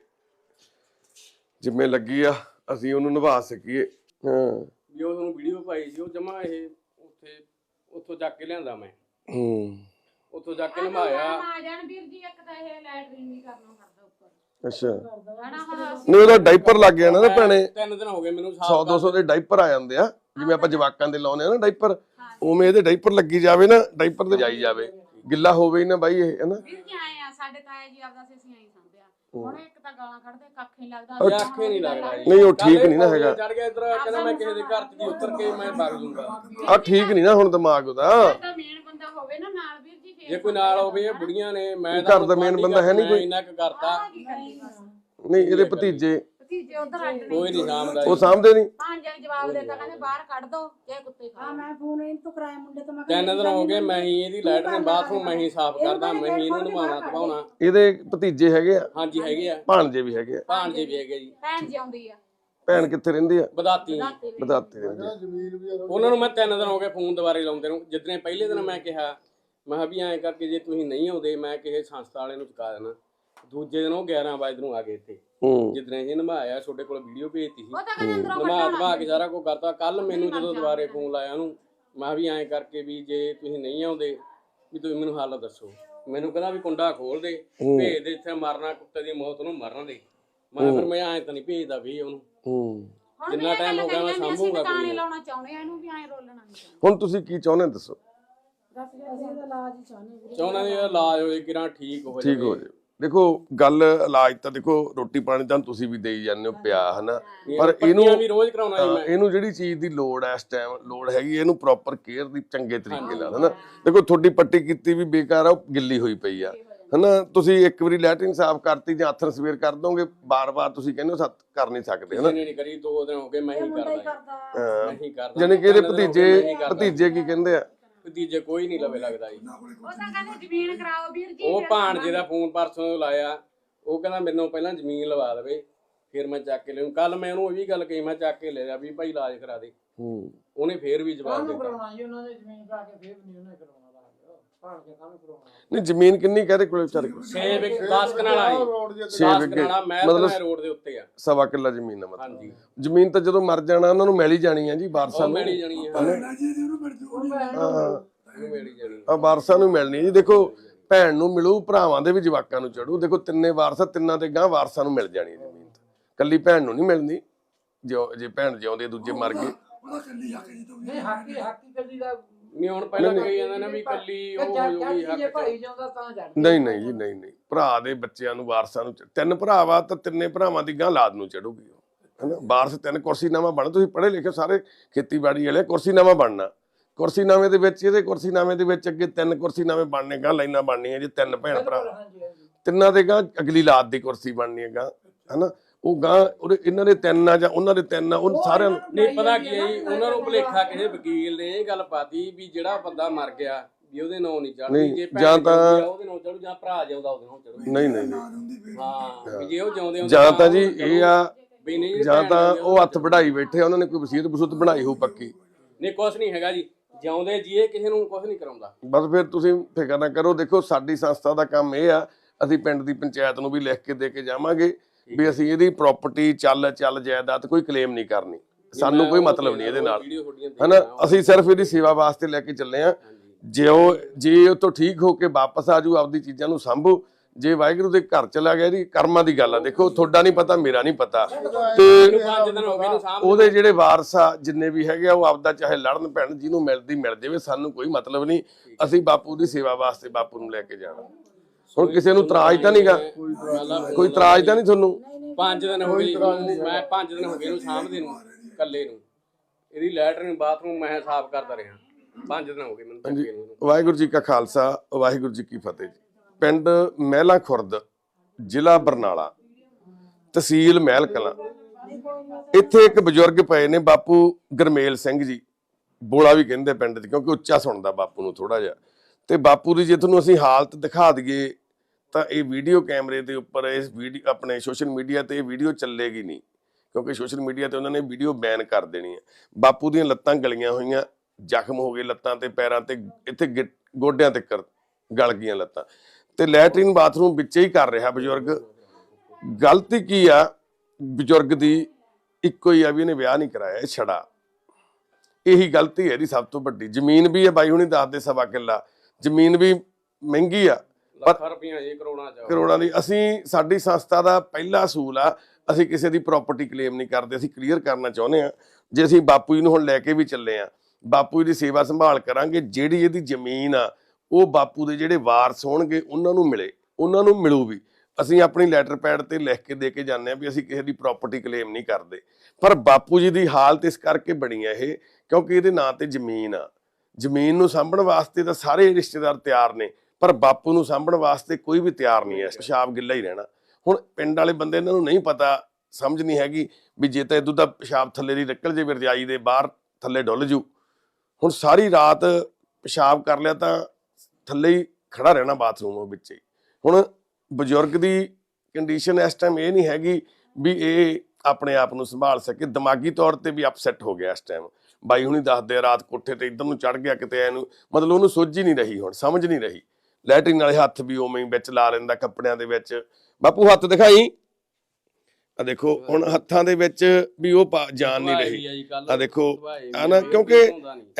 ਜਿੰਮੇ ਲੱਗੀ ਆ ਅਸੀਂ ਉਹਨੂੰ ਨਿਭਾ ਸਕੀਏ। ਹਾਂ। ਵੀ ਉਹ ਤੁਹਾਨੂੰ ਵੀਡੀਓ ਪਾਈ ਸੀ ਉਹ ਜਮਾ ਇਹ ਉੱਥੇ ਉੱਥੋਂ ਚੱਕ ਕੇ ਲਿਆਂਦਾ ਮੈਂ। ਹੂੰ। ਉੱਥੋਂ ਚੱਕ ਕੇ ਨਮਾਇਆ। ਆ ਜਾਣ ਵੀਰ ਜੀ ਇੱਕ ਤਾਂ ਇਹ ਲੈਟਰਿੰਗ ਨਹੀਂ ਕਰਨਾ ਕਰਦਾ ਉੱਪਰ। ਅੱਛਾ। ਹਨਾ ਹੁਣ ਅਸੀਂ ਨਹੀਂ ਉਹਦਾ ਡਾਈਪਰ ਲੱਗ ਗਿਆ ਨਾ ਭੈਣੇ। ਤਿੰਨ ਦਿਨ ਹੋ ਗਏ ਮੈਨੂੰ 100 200 ਦੇ ਡਾਈਪਰ ਆ ਜਾਂਦੇ ਆ। ਜਿਵੇਂ ਆਪਾਂ ਜਵਾਕਾਂ ਦੇ ਲਾਉਂਦੇ ਆ ਨਾ ਡਾਈਪਰ ਉਵੇਂ ਇਹਦੇ ਡਾਈਪਰ ਲੱਗੀ ਜਾਵੇ ਨਾ ਡਾਈਪਰ ਤੇ ਜਾਈ ਜਾਵੇ। ਗਿੱਲਾ ਹੋਵੇ ਹੀ ਨਾ ਬਾਈ ਇਹ ਹਨਾ? ਵੀਰ ਜੀ ਆਏ ਆ ਸਾਡੇ ਤਾਇਆ ਜੀ ਆਪਦਾ ਸੀ ਅਸੀਂ ਹੁਣ ਇੱਕ ਤਾਂ ਗਾਲਾਂ ਕੱਢਦੇ ਕੱਖ ਨਹੀਂ ਲੱਗਦਾ। ਇਹ ਅੱਖੇ ਨਹੀਂ ਲੱਗਦਾ ਜੀ। ਨਹੀਂ ਉਹ ਠੀਕ ਨਹੀਂ ਨਾ ਹੈਗਾ। ਚੜ ਗਿਆ ਇਧਰ ਕਹਿੰਦਾ ਮੈਂ ਕਿਸੇ ਦੇ ਘਰ ਚ ਦੀ ਉਤਰ ਕੇ ਮੈਂ ਭੱਗ ਜੂੰਗਾ ਆ ਠੀਕ ਨਹੀਂ ਨਾ ਹੁਣ ਦਿਮਾਗ ਉਹਦਾ। ਤਾਂ ਮੇਨ ਬੰਦਾ ਹੋਵੇ ਨਾ ਨਾਲ ਵੀਰ ਜੀ ਕੋਈ ਨਾਲ ਹੋਵੇ ਇਹ ਬੁੜੀਆਂ ਨੇ ਮੈਂ ਘਰ ਦਾ main ਬੰਦਾ ਹੈ ਨੀ ਕੋਈ? ਇੰਨਾ ਕੁ ਕਰਤਾ। ਨਹੀਂ ਇਹਦੇ ਭਤੀਜੇ ਭਤੀਜੇ ਉਧਰ ਅੱਡ ਨੇ ਕੋਈ ਨਹੀਂ ਸਾਂਭਦਾ ਉਹ ਜੀ। ਸਾਂਭਦੇ ਨਹੀਂ ਪੰਜ ਜਣੇ ਜਵਾਬ ਦੇਤਾ ਕਹਿੰਦੇ ਬਾਹਰ ਕੱਢ ਦੋ ਜੇ ਕੁੱਤੇ ਖਾ ਮੈਂ ਫੋਨ ਇਹਨੂੰ ਤੋਂ ਕਰਾਇਆ ਮੁੰਡੇ ਤੋਂ ਮੈਂ ਤਿੰਨ ਦਿਨ ਹੋ ਗਏ ਮੈਂ ਹੀ ਇਹਦੀ ਲੈਟਰਿਨ ਬਾਥਰੂਮ ਮੈਂ ਹੀ ਸਾਫ਼ ਕਰਦਾ ਮੈਂ ਹੀ ਇਹਨੂੰ ਨਵਾਉਣਾ। ਧਵਾਉਣਾ ਇਹਦੇ ਭਤੀਜੇ ਹੈਗੇ ਆ? ਹਾਂਜੀ ਹੈਗੇ ਆ। ਭਾਣਜੇ ਵੀ ਹੈਗੇ ਆ। ਭਾਣਜੇ ਵੀ ਹੈਗੇ ਜੀ। ਭੈਣ ਜੀ ਆਉਂਦੀ ਆ। ਭੈਣ ਕਿੱਥੇ ਰਹਿੰਦੀ ਆ? ਬਦਾਤੀ। ਜੀ। ਰਾਤੀ ਵੀ। ਬਦਾਤੀ ਰਹਿੰਦੀ ਆ। ਉਹਨਾਂ ਨੂੰ ਮੈਂ ਤਿੰਨ ਦਿਨ ਹੋ ਗਏ ਫੋਨ ਦੁਬਾਰੇ ਲਾਉਂਦੇ ਨੂੰ। ਜਿੱਦਣੇ ਪਹਿਲੇ ਦਿਨ ਮੈਂ ਕਿਹਾ ਮੈਂ ਕਿਹਾ ਵੀ ਐਂ ਕਰਕੇ ਜੇ ਤੁਸੀਂ ਨਹੀਂ ਆਉਂਦੇ ਮੈਂ ਕਿਸੇ ਸੰਸਥਾ ਵਾਲੇ ਨੂੰ ਚੁਕਾ ਦੇਣਾ। ਦੂਜੇ ਦਿਨ ਉਹ 11 ਵਜੇ ਨੂੰ ਆ ਗਏ ਇੱਥੇ। ਹੂੰ। ਜਿੱਦਣੇ ਜੀ ਨਮਾਇਆ ਤੁਹਾਡੇ ਕੋਲ ਵੀਡੀਓ ਭੇਜਤੀ ਸੀ। ਉਹ ਤਾਂ ਕਹਿੰਦੇ ਅੰਦਰੋਂ ਨਮਾ ਕੱਢਣਾ ਧਵਾ ਕੇ ਸਾਰਾ ਕੁਝ ਕਰਤਾ। ਕੱਲ ਮੈਨੂੰ ਜਦੋਂ ਦੁਬਾਰੇ ਫੋਨ ਲਾਇਆ ਉਹਨੂੰ ਮੈਂ ਵੀ ਐਂ ਕਰਕੇ ਵੀ ਜੇ ਤੁਸੀਂ ਨਹੀਂ ਆਉਂਦੇ ਵੀ ਤੁਸੀਂ ਮੈਨੂੰ ਹੱਲ ਦੱਸੋ। ਮੈਨੂੰ ਕਹਿੰਦਾ ਵੀ ਕੁੰਡਾ ਖੋਲ ਦੇ ਭੇਜ ਦੇ ਇੱਥੇ ਮਰਨਾ ਕੁੱਤੇ ਦੀ ਮੌਤ ਨੂੰ ਮਰਨ ਦੇ। ਮੈਂ ਫਿਰ ਮੈਂ ਐਂ ਤਾਂ ਨਹੀਂ ਭੇਜਦਾ ਵੀ ਉਹਨੂੰ। ਹੂੰ। ਹੁਣ ਜਿੰਨਾ ਗੱਲ ਹੋ ਗਿਆ ਮੈਂ ਸਾਂਭੂਗਾ ਕੋਈ ਨਾ। ਲਾਉਣਾ ਚਾਹੁੰਦੇ ਆ ਇਹਨੂੰ ਵੀ ਐਂ ਰੋਲਣਾ ਨਹੀਂ ਚਾਹੁੰਦੇ। ਹੁਣ ਤੁਸੀਂ ਕੀ ਚਾਹੁੰਦੇ ਦੱਸੋ? ਦੱਸ ਗਿਆ ਅਸੀਂ ਇਹਦਾ ਇਲਾਜ ਹੀ ਚਾਹੁੰਦੇ ਚਾਹੁੰਦਾ ਇਹਦਾ ਇਲਾਜ ਹੋਏ ਕਿਰਾਂ ਠੀਕ ਹੋ ਠੀਕ ਹੋ ਜਾਏ ਦੇਖੋ ਗੱਲ ਇਲਾਜ ਤਾਂ ਦੇਖੋ ਰੋਟੀ ਪਾਣੀ ਤਾਂ ਤੁਸੀਂ ਵੀ ਦੇਈ ਜਾਂਦੇ ਹੋ ਪਿਆ ਹਨਾ? ਪਰ ਇਹਨੂੰ ਪੱਟੀਆਂ ਵੀ ਰੋਜ਼ ਕਰਾਉਣਾ ਜੀ ਹਾਂ, ਮੈਂ। ਇਹਨੂੰ ਜਿਹੜੀ ਚੀਜ਼ ਦੀ ਲੋੜ ਹੈ ਇਸ ਟਾਈਮ ਲੋੜ ਹੈਗੀ ਇਹਨੂੰ ਪ੍ਰੋਪਰ ਕੇਅਰ ਦੀ ਚੰਗੇ ਤਰੀਕੇ ਨਾਲ ਹਨਾ? ਦੇਖੋ ਤੁਹਾਡੀ ਪੱਟੀ ਕੀਤੀ ਵੀ ਬੇਕਾਰ ਆ ਉਹ ਗਿੱਲੀ ਹੋਈ ਪਈ ਆ ਹਨਾ? ਤੁਸੀਂ ਇੱਕ ਵਾਰੀ ਲੈਟਰਿੰਗ ਸਾਫ਼ ਕਰਤੀ ਜਾਂ ਹੱਥ ਸਵੇਰ ਕਰ ਦੋਗੇ ਬਾਰ-ਬਾਰ ਤੁਸੀਂ ਕਹਿੰਦੇ ਹੋ ਸੱਤ ਕਰ ਨਹੀਂ ਸਕਦੇ ਹਨਾ? ਕਿਸੇ ਨੇ ਨਹੀਂ ਕਰੀ ਦੋ ਦਿਨ ਹੋ ਗਏ ਮੈਂ ਹੀ ਕਰਦਾ। ਮੈਂ ਹੀ ਕਰਦਾ। ਜਾਨੀ ਕਿ ਇਹਦੇ ਭਤੀਜੇ। ਭਤੀਜੇ ਕੀ ਕਹਿੰਦੇ ਆ? ਭਤੀਜੇ ਕੋਈ ਨਹੀਂ ਲਵੇ ਲੱਗਦਾ ਜੀ। ਉਹ ਤਾਂ ਕਹਿੰਦੇ ਜ਼ਮੀਨ ਕਰਾਓ ਵੀਰ ਜੀ ਉਹ ਭਾਣਜੇ ਦਾ ਫੋਨ ਪਰਸੋਂ ਲਾਇਆ ਉਹ ਕਹਿੰਦਾ ਮੈਨੂੰ ਪਹਿਲਾਂ ਜ਼ਮੀਨ ਲਵਾ ਦੇਵੇ ਫਿਰ ਮੈਂ ਚੱਕ ਕੇ ਲੈਉਂ ਕੱਲ ਮੈਂ ਉਹਨੂੰ ਇਹ ਵੀ ਗੱਲ ਕਹੀ ਮੈਂ ਚੱਕ ਕੇ ਲੈ ਜਾ ਵੀ ਭਾਈ ਇਲਾਜ ਕਰਾ ਦੇ। ਹੂੰ। ਉਹਨੇ ਫੇਰ ਵੀ ਜਵਾਬ ਦਿੱਤਾ। ਕਰਾਉਣਾ ਜੀ ਉਹਨਾਂ ਦੇ ਜ਼ਮੀਨ ਪਾ ਕੇ ਫੇਰ ਵੀ ਨਹੀਂ ਉਹਨੇ ਕਰਾਉਣਾ। ਨਹੀਂ ਜ਼ਮੀਨ ਕਿੰਨੀ ਕਹਦੇ ਕੋਲੇ ਵਿਚਾਰੇ ਕੋਲ? ਛੇ ਵਿਕ 10 ਕਨਾਲਾ ਜੀ ਰੋਡ ਦੇ ਛੇ 10 ਵਿਗੇ ਕਨਾਲਾ ਮੈਂ ਤਾਂ ਰੋਡ ਦੇ ਉੱਤੇ ਆ। ਸਵਾ ਕਿੱਲਾ ਜ਼ਮੀਨ ਆ ਮਤਲਬ। ਹਾਂਜੀ। ਜ਼ਮੀਨ ਤਾਂ ਜਦੋਂ ਮਰ ਜਾਣਾ ਉਹਨਾਂ ਨੂੰ ਮਿਲ ਹੀ ਜਾਣੀ ਆ ਜੀ ਵਾਰਸਾਂ ਉਹ ਨੂੰ। ਮੇੜੀ ਜਾਣੀ ਆ। ਭੈਣਾ ਜੀ ਦੀ ਉਹਨੂੰ ਮਿਲ ਜਾਣੀ ਆ। ਆ ਵਾਰਸਾਂ ਨੂੰ ਮਿਲਣੀ ਜੀ। ਦੇਖੋ ਭੈਣ ਨੂੰ ਮਿਲੂ ਭਰਾਵਾਂ ਦੇ ਵੀ ਜਵਾਕਾਂ ਨੂੰ ਚੜੂ। ਦੇਖੋ ਤਿੰਨੇ ਵਾਰਸਾ ਤਿੰਨਾਂ ਦੇ ਗਾਂ ਵਾਰਸਾਂ ਨੂੰ ਮਿਲ ਜਾਣੀ ਜ਼ਮੀਨ ਤਾਂ। ਕੱਲੀ ਭੈਣ ਨੂੰ ਨਹੀਂ ਮਿਲਣੀ। ਜੋ ਜੇ ਭੈਣ ਜਿਉਂਦੇ ਦੂਜੇ ਮਰ ਗਏ। ਉਹਦਾ ਕੱਲੀ ਹੱਕ ਜੀ ਤੋਂ ਨਹੀਂ ਹਾਕੀ ਹਾਕੀ ਕੱਲੀ ਦਾ ਨਹੀਂ ਹੁਣ ਪਹਿਲਾਂ ਕਹੀ ਜਾਂਦਾ ਨਾ ਵੀ ਕੱਲੀ ਉਹ ਹੋ ਜੂਗੀ ਜੇ ਹੱਕ ਭਾਈ ਜਾਂਦਾ ਤਾਂ ਜੜ ਨਹੀਂ ਨਹੀਂ ਜੀ ਨਹੀਂ ਨਹੀਂ। ਭਰਾ ਦੇ ਬੱਚਿਆਂ ਨੂੰ ਵਾਰਸਾਂ ਨੂੰ ਤਿੰਨ ਭਰਾ ਵਾ ਤਾਂ ਤਿੰਨੇ ਭਰਾਵਾਂ ਦੀ ਗਾਂ ਲਾਦ ਨੂੰ ਚੜੂਗੀ ਉਹ। ਹਨਾ? ਵਾਰਸ ਤਿੰਨ ਕੁਰਸੀਨਾਮਾ ਬਣ ਤੁਸੀਂ ਪੜ੍ਹੇ ਲਿਖੇ ਸਾਰੇ ਖੇਤੀਬਾੜੀ ਵਾਲੇ ਕੁਰਸੀਨਾਮਾ ਬਣਨਾ। ਕੁਰਸੀਨਾਮੇ ਦੇ ਵਿੱਚ ਇਹਦੇ ਕੁਰਸੀਨਾਮੇ ਦੇ ਵਿੱਚ ਅੱਗੇ ਤਿੰਨ ਕੁਰਸੀਨਾਮੇ ਬਣਨੇ ਗਾਂ ਲਾਈਨਾਂ ਬਣਨੀਆਂ ਜੀ ਤਿੰਨ ਭੈਣ ਭਰਾ। ਤਿੰਨਾਂ ਦੇ ਗਾਂ ਅਗਲੀ ਲਾਤ ਦੀ ਕੁਰਸੀ ਬਣਨੀ ਹੈ ਗਾਂ। ਹਨਾ? ਉਹ ਗਾਂ ਉਹਦੇ ਇਹਨਾਂ ਦੇ ਤਿੰਨ ਆ ਜਾਂ ਉਹਨਾਂ ਦੇ ਤਿੰਨ ਆ ਉਹ ਸਾਰਿਆਂ ਨੂੰ ਨਹੀਂ ਪਤਾ ਕੀ ਹੈ ਜੀ ਉਹਨਾਂ ਨੂੰ ਭੁਲੇਖਾ ਕਿਸੇ ਵਕੀਲ ਨੇ ਇਹ ਗੱਲ ਪਾਤੀ ਵੀ ਜਿਹੜਾ ਬੰਦਾ ਮਰ ਗਿਆ ਵੀ ਉਹਦੇ ਨਾਂ ਨਹੀਂ ਚੜਦੀ ਨਹੀਂ, ਜੇ ਭੈਣ ਜਾਂ ਤਾਂ- ਆ, ਉਹਦੇ ਨਾਂ ਚੜੂ ਜਾਂ ਭਰਾ ਜਿਉਂਦਾ ਉਹਦੇ ਨਾਂ ਚੜੂ ਨਹੀਂ ਨਹੀਂ ਨਹੀਂ। ਹਾਂ ਵੀ ਜੇ ਉਹ ਜਿਉਂਦੇ ਹੁੰਦੇ ਜਾਂ ਤਾਂ ਜੀ ਇਹ ਆ ਵੀ ਨਹੀਂ ਜਾਂ ਭੈਣ ਤਾਂ ਆ, ਉਹ ਹੱਥ ਵਢਾਈ ਬੈਠੇ ਆ, ਉਹਨਾਂ ਨੇ ਕੋਈ ਵਸੀਅਤ ਬਸੂਤ ਬਣਾਈ ਹੋਊ ਪੱਕੀ। ਨਹੀਂ ਕੁਛ ਨਹੀਂ ਹੈਗਾ ਜੀ ਜਿਉਂਦੇ ਜੀਏ ਕਿਸੇ ਨੂੰ ਕੁਛ ਨਹੀਂ ਕਰਾਉਂਦਾ। ਬਸ ਫਿਰ ਤੁਸੀਂ ਫਿਕਰ ਨਾ ਕਰੋ ਦੇਖੋ ਸਾਡੀ ਸੰਸਥਾ ਦਾ ਕੰਮ ਇਹ ਆ ਅਸੀਂ ਪਿੰਡ ਦੀ ਪੰਚਾਇਤ ਨੂੰ ਵੀ ਲਿਖ ਕੇ ਦੇ ਕੇ ਜਾਵਾਂਗੇ। ਵੀ ਅਸੀਂ ਇਹਦੀ ਪ੍ਰਾਪਰਟੀ ਚੱਲ ਚੱਲ ਜਾਇਦਾਦ ਕੋਈ ਕਲੇਮ ਨਹੀਂ ਕਰਨੀ। ਸਾਨੂੰ ਕੋਈ ਮਤਲਬ ਨਹੀਂ ਇਹਦੇ ਨਾਲ। ਹਨਾ? ਅਸੀਂ ਸਿਰਫ ਇਹਦੀ ਸੇਵਾ ਵਾਸਤੇ ਲੈ ਕੇ ਚੱਲੇ ਆ ਜੇ ਉਹ ਜੇ ਉਹ ਤੋਂ ਠੀਕ ਹੋ ਕੇ ਵਾਪਸ ਆਜੂ ਆਪਦੀ ਚੀਜ਼ਾਂ ਨੂੰ ਸੰਭੂ ਜੇ ਵਾਹਿਗੁਰੂ ਦੇ ਘਰ ਚਲਾ ਗਿਆ ਜੀ ਕਰਮਾਂ ਦੀ ਗੱਲ ਆ। ਦੇਖੋ ਤੁਹਾਡਾ ਨਹੀਂ ਪਤਾ ਮੇਰਾ ਨਹੀਂ ਪਤਾ। ਤੇ ਉਹਦੇ ਜਿਹੜੇ ਵਾਰਸ ਆ ਜਿੰਨੇ ਵੀ ਹੈਗੇ ਆ ਉਹ ਆਪਦਾ ਚਾਹੇ ਲੜਨ ਪੈਣ ਜਿਹਨੂੰ ਮਿਲਦੀ ਮਿਲ ਜਾਵੇ ਸਾਨੂੰ ਕੋਈ ਮਤਲਬ ਨਹੀਂ। ਅਸੀਂ ਬਾਪੂ ਦੀ ਸੇਵਾ ਵਾਸਤੇ ਬਾਪੂ ਨੂੰ ਲੈ ਕੇ ਜਾਣਾ। ਹੁਣ ਕਿਸੇ ਨੂੰ ਤਰਾਜ ਤਾਂ ਨਹੀਂਗਾ। ਕੋਈ ਤਰਾਜ ਤਾਂ ਨਹੀਂ ਤੁਹਾਨੂੰ? ਪੰਜ ਦਿਨ ਹੋ ਗਏ ਜੀ ਮੈਂ ਪੰਜ ਦਿਨ ਹੋ ਗਏ ਨੂੰ ਸਾਹਮਣੇ ਨੂੰ ਇਕੱਲੇ ਨੂੰ। ਇਹਦੀ ਲੈਟਰਿਨ ਬਾਥਰੂਮ ਮੈਂ ਸਾਫ਼ ਕਰਦਾ ਰਿਹਾ। ਪੰਜ ਦਿਨ ਹੋ ਗਏ ਮੈਨੂੰ ਨੂੰ। ਇਹਨੂੰ। ਵਾਹਿਗੁਰੂ ਜੀ ਕਾ ਖਾਲਸਾ ਵਾਹਿਗੁਰੂ ਜੀ ਕੀ ਫਤਿਹ ਜੀ। ਪਿੰਡ ਮਹਿਲਾ ਖੁਰਦ ਜ਼ਿਲ੍ਹਾ ਬਰਨਾਲਾ ਤਹਿਸੀਲ ਮਹਿਲ ਕਲਾਂ ਇੱਥੇ ਇੱਕ ਬਜ਼ੁਰਗ ਪਏ ਨੇ ਬਾਪੂ ਗਰਮੇਲ ਸਿੰਘ ਜੀ। ਬੋਲਾ ਵੀ ਕਹਿੰਦੇ ਪਿੰਡ 'ਚ ਕਿਉਂਕਿ ਉੱਚਾ ਸੁਣਦਾ ਬਾਪੂ ਨੂੰ ਥੋੜਾ ਜਿਹਾ। ਤੇ ਬਾਪੂ ਦੀ ਜੇ ਤੁਹਾਨੂੰ ਅਸੀਂ ਹਾਲਤ ਦਿਖਾ ਦਈਏ, ਤਾਂ ਇਹ ਵੀਡੀਓ ਕੈਮਰੇ ਦੇ ਉੱਪਰ, ਇਸ ਵੀਡੀਓ, ਆਪਣੇ ਸੋਸ਼ਲ ਮੀਡੀਆ ਤੇ ਇਹ ਵੀਡੀਓ ਚੱਲੇਗੀ ਨਹੀਂ, ਕਿਉਂਕਿ ਸੋਸ਼ਲ ਮੀਡੀਆ ਤੇ ਉਹਨਾਂ ਨੇ ਵੀਡੀਓ ਬੈਨ ਕਰ ਦੇਣੀ ਹੈ। ਬਾਪੂ ਦੀਆਂ ਲੱਤਾਂ ਗਲੀਆਂ ਹੋਈਆਂ, ਜ਼ਖਮ ਹੋ ਗਏ ਲੱਤਾਂ ਤੇ, ਪੈਰਾਂ ਤੇ, ਇੱਥੇ ਗਿ- ਗੋਡਿਆਂ ਤੱਕ ਗਲ ਗਈਆਂ ਲੱਤਾਂ। ਤੇ ਲੈਟਰਿਨ ਬਾਥਰੂਮ ਵਿੱਚ ਹੀ ਕਰ ਰਿਹਾ ਬਜ਼ੁਰਗ। ਗਲਤੀ ਕੀ ਆ? ਬਜ਼ੁਰਗ ਦੀ ਇੱਕੋ ਹੀ ਆ ਵੀ ਇਹਨੇ ਵਿਆਹ ਨਹੀਂ ਕਰਾਇਆ, ਇਹ ਛੜਾ। ਇਹੀ ਗਲਤੀ ਹੈ ਇਹਦੀ ਸਭ ਤੋਂ ਵੱਡੀ। ਜ਼ਮੀਨ ਵੀ ਹੈ ਬਾਈ ਹੁਣੀ ਦੱਸਦੇ ਸਵਾ ਕਿੱਲਾ। ਜ਼ਮੀਨ ਵੀ ਮਹਿੰਗੀ ਆ ਲੱਖਾਂ ਰੁਪਈਆ ਜੀ ਕਰੋਨਾ ਚ ਕਰੋੜਾਂ ਦੀ ਅਸੀਂ ਸਾਡੀ ਸੰਸਥਾ ਦਾ ਪਹਿਲਾ ਅਸੂਲ ਆ ਅਸੀਂ ਕਿਸੇ ਦੀ ਪ੍ਰਾਪਰਟੀ ਕਲੇਮ ਨਹੀਂ ਕਰਦੇ ਅਸੀਂ ਕਲੀਅਰ ਕਰਨਾ ਚਾਹੁੰਦੇ ਆ ਜੇ ਅਸੀਂ ਬਾਪੂ ਜੀ ਨੂੰ ਹੁਣ ਲੈ ਕੇ ਵੀ ਚੱਲੇ ਆ ਬਾਪੂ ਜੀ ਦੀ ਸੇਵਾ ਸੰਭਾਲ ਕਰਾਂਗੇ ਜਿਹੜੀ ਇਹਦੀ ਜ਼ਮੀਨ ਆ ਉਹ ਬਾਪੂ ਦੇ ਜਿਹੜੇ ਵਾਰਸ ਹੋਣਗੇ ਉਹਨਾਂ ਨੂੰ ਮਿਲੇ ਉਹਨਾਂ ਨੂੰ ਮਿਲੂ ਵੀ। ਅਸੀਂ ਆਪਣੀ ਲੈਟਰ ਪੈਡ ਤੇ ਲਿਖ ਕੇ ਦੇ ਕੇ ਜਾਂਦੇ ਆ ਵੀ ਅਸੀਂ ਕਿਸੇ ਦੀ ਪ੍ਰਾਪਰਟੀ ਕਲੇਮ ਨਹੀਂ ਕਰਦੇ। ਪਰ ਬਾਪੂ ਜੀ ਦੀ ਹਾਲਤ ਇਸ ਕਰਕੇ ਬਣੀ ਆ ਇਹ ਕਿਉਂਕਿ ਇਹਦੇ ਨਾਂ ਤੇ ਜ਼ਮੀਨ ਆ। ਜ਼ਮੀਨ ਨੂੰ ਸਾਂਭਣ ਵਾਸਤੇ ਤਾਂ ਸਾਰੇ ਰਿਸ਼ਤੇਦਾਰ ਤਿਆਰ ਨੇ, ਪਰ ਬਾਪੂ ਨੂੰ ਸਾਂਭਣ ਵਾਸਤੇ ਕੋਈ ਵੀ ਤਿਆਰ ਨਹੀਂ ਹੈ ਪਿਸ਼ਾਬ ਗਿੱਲਾ ਹੀ ਰਹਿਣਾ। ਹੁਣ ਪਿੰਡ ਵਾਲੇ ਬੰਦੇ ਇਹਨਾਂ ਨੂੰ ਨਹੀਂ ਪਤਾ, ਸਮਝ ਨਹੀਂ ਹੈਗੀ ਵੀ ਜੇ ਤਾਂ ਇਦੋਂ ਦਾ ਪਿਸ਼ਾਬ ਥੱਲੇ ਦੀ ਨਿਕਲ ਜੇ ਰਜਾਈ ਦੇ ਬਾਹਰ ਥੱਲੇ ਡੁੱਲ ਜੂ। ਹੁਣ ਸਾਰੀ ਰਾਤ ਪਿਸ਼ਾਬ ਕਰ ਲਿਆ ਤਾਂ ਥੱਲੇ ਹੀ ਖੜਾ ਰਹਿਣਾ ਬਾਥਰੂਮ ਵਿੱਚ ਹੀ। ਹੁਣ ਬਜ਼ੁਰਗ ਦੀ ਕੰਡੀਸ਼ਨ ਇਸ ਟਾਈਮ ਇਹ ਨਹੀਂ ਹੈਗੀ ਵੀ ਇਹ ਆਪਣੇ ਆਪ ਨੂੰ ਸੰਭਾਲ ਸਕੇ, ਦਿਮਾਗੀ ਤੌਰ ਤੇ ਵੀ ਅਪਸੈਟ ਹੋ ਗਿਆ ਇਸ ਟਾਈਮ ਬਾਈ ਹੁਣੀ ਦੱਸਦੇ ਆ ਰਾਤ ਕੋਠੇ ਤੇ ਇਧਰ ਨੂੰ ਚੜ ਗਿਆ ਕਿਤੇ ਐਨੂੰ ਮਤਲਬ ਉਹਨੂੰ ਸੋਝ ਹੀ ਨਹੀਂ ਰਹੀ ਹੁਣ ਸਮਝ ਨਹੀਂ ਰਹੀ। ਲੈਟਰਿਨ ਵਾਲੇ ਹੱਥ ਵੀ ਉਵੇਂ ਹੀ ਵਿੱਚ ਲਾ ਲੈਂਦਾ ਕੱਪੜਿਆਂ ਦੇ ਵਿੱਚ। ਬਾਪੂ ਹੱਥ ਦਿਖਾਈ? ਆ ਦੇਖੋ ਹੁਣ ਹੱਥਾਂ ਦੇ ਵਿੱਚ ਵੀ ਉਹ ਜਾਨ ਨਹੀਂ ਰਹੀ। ਆ ਦੇਖੋ ਆ ਨਾ ਕਿਉਂਕਿ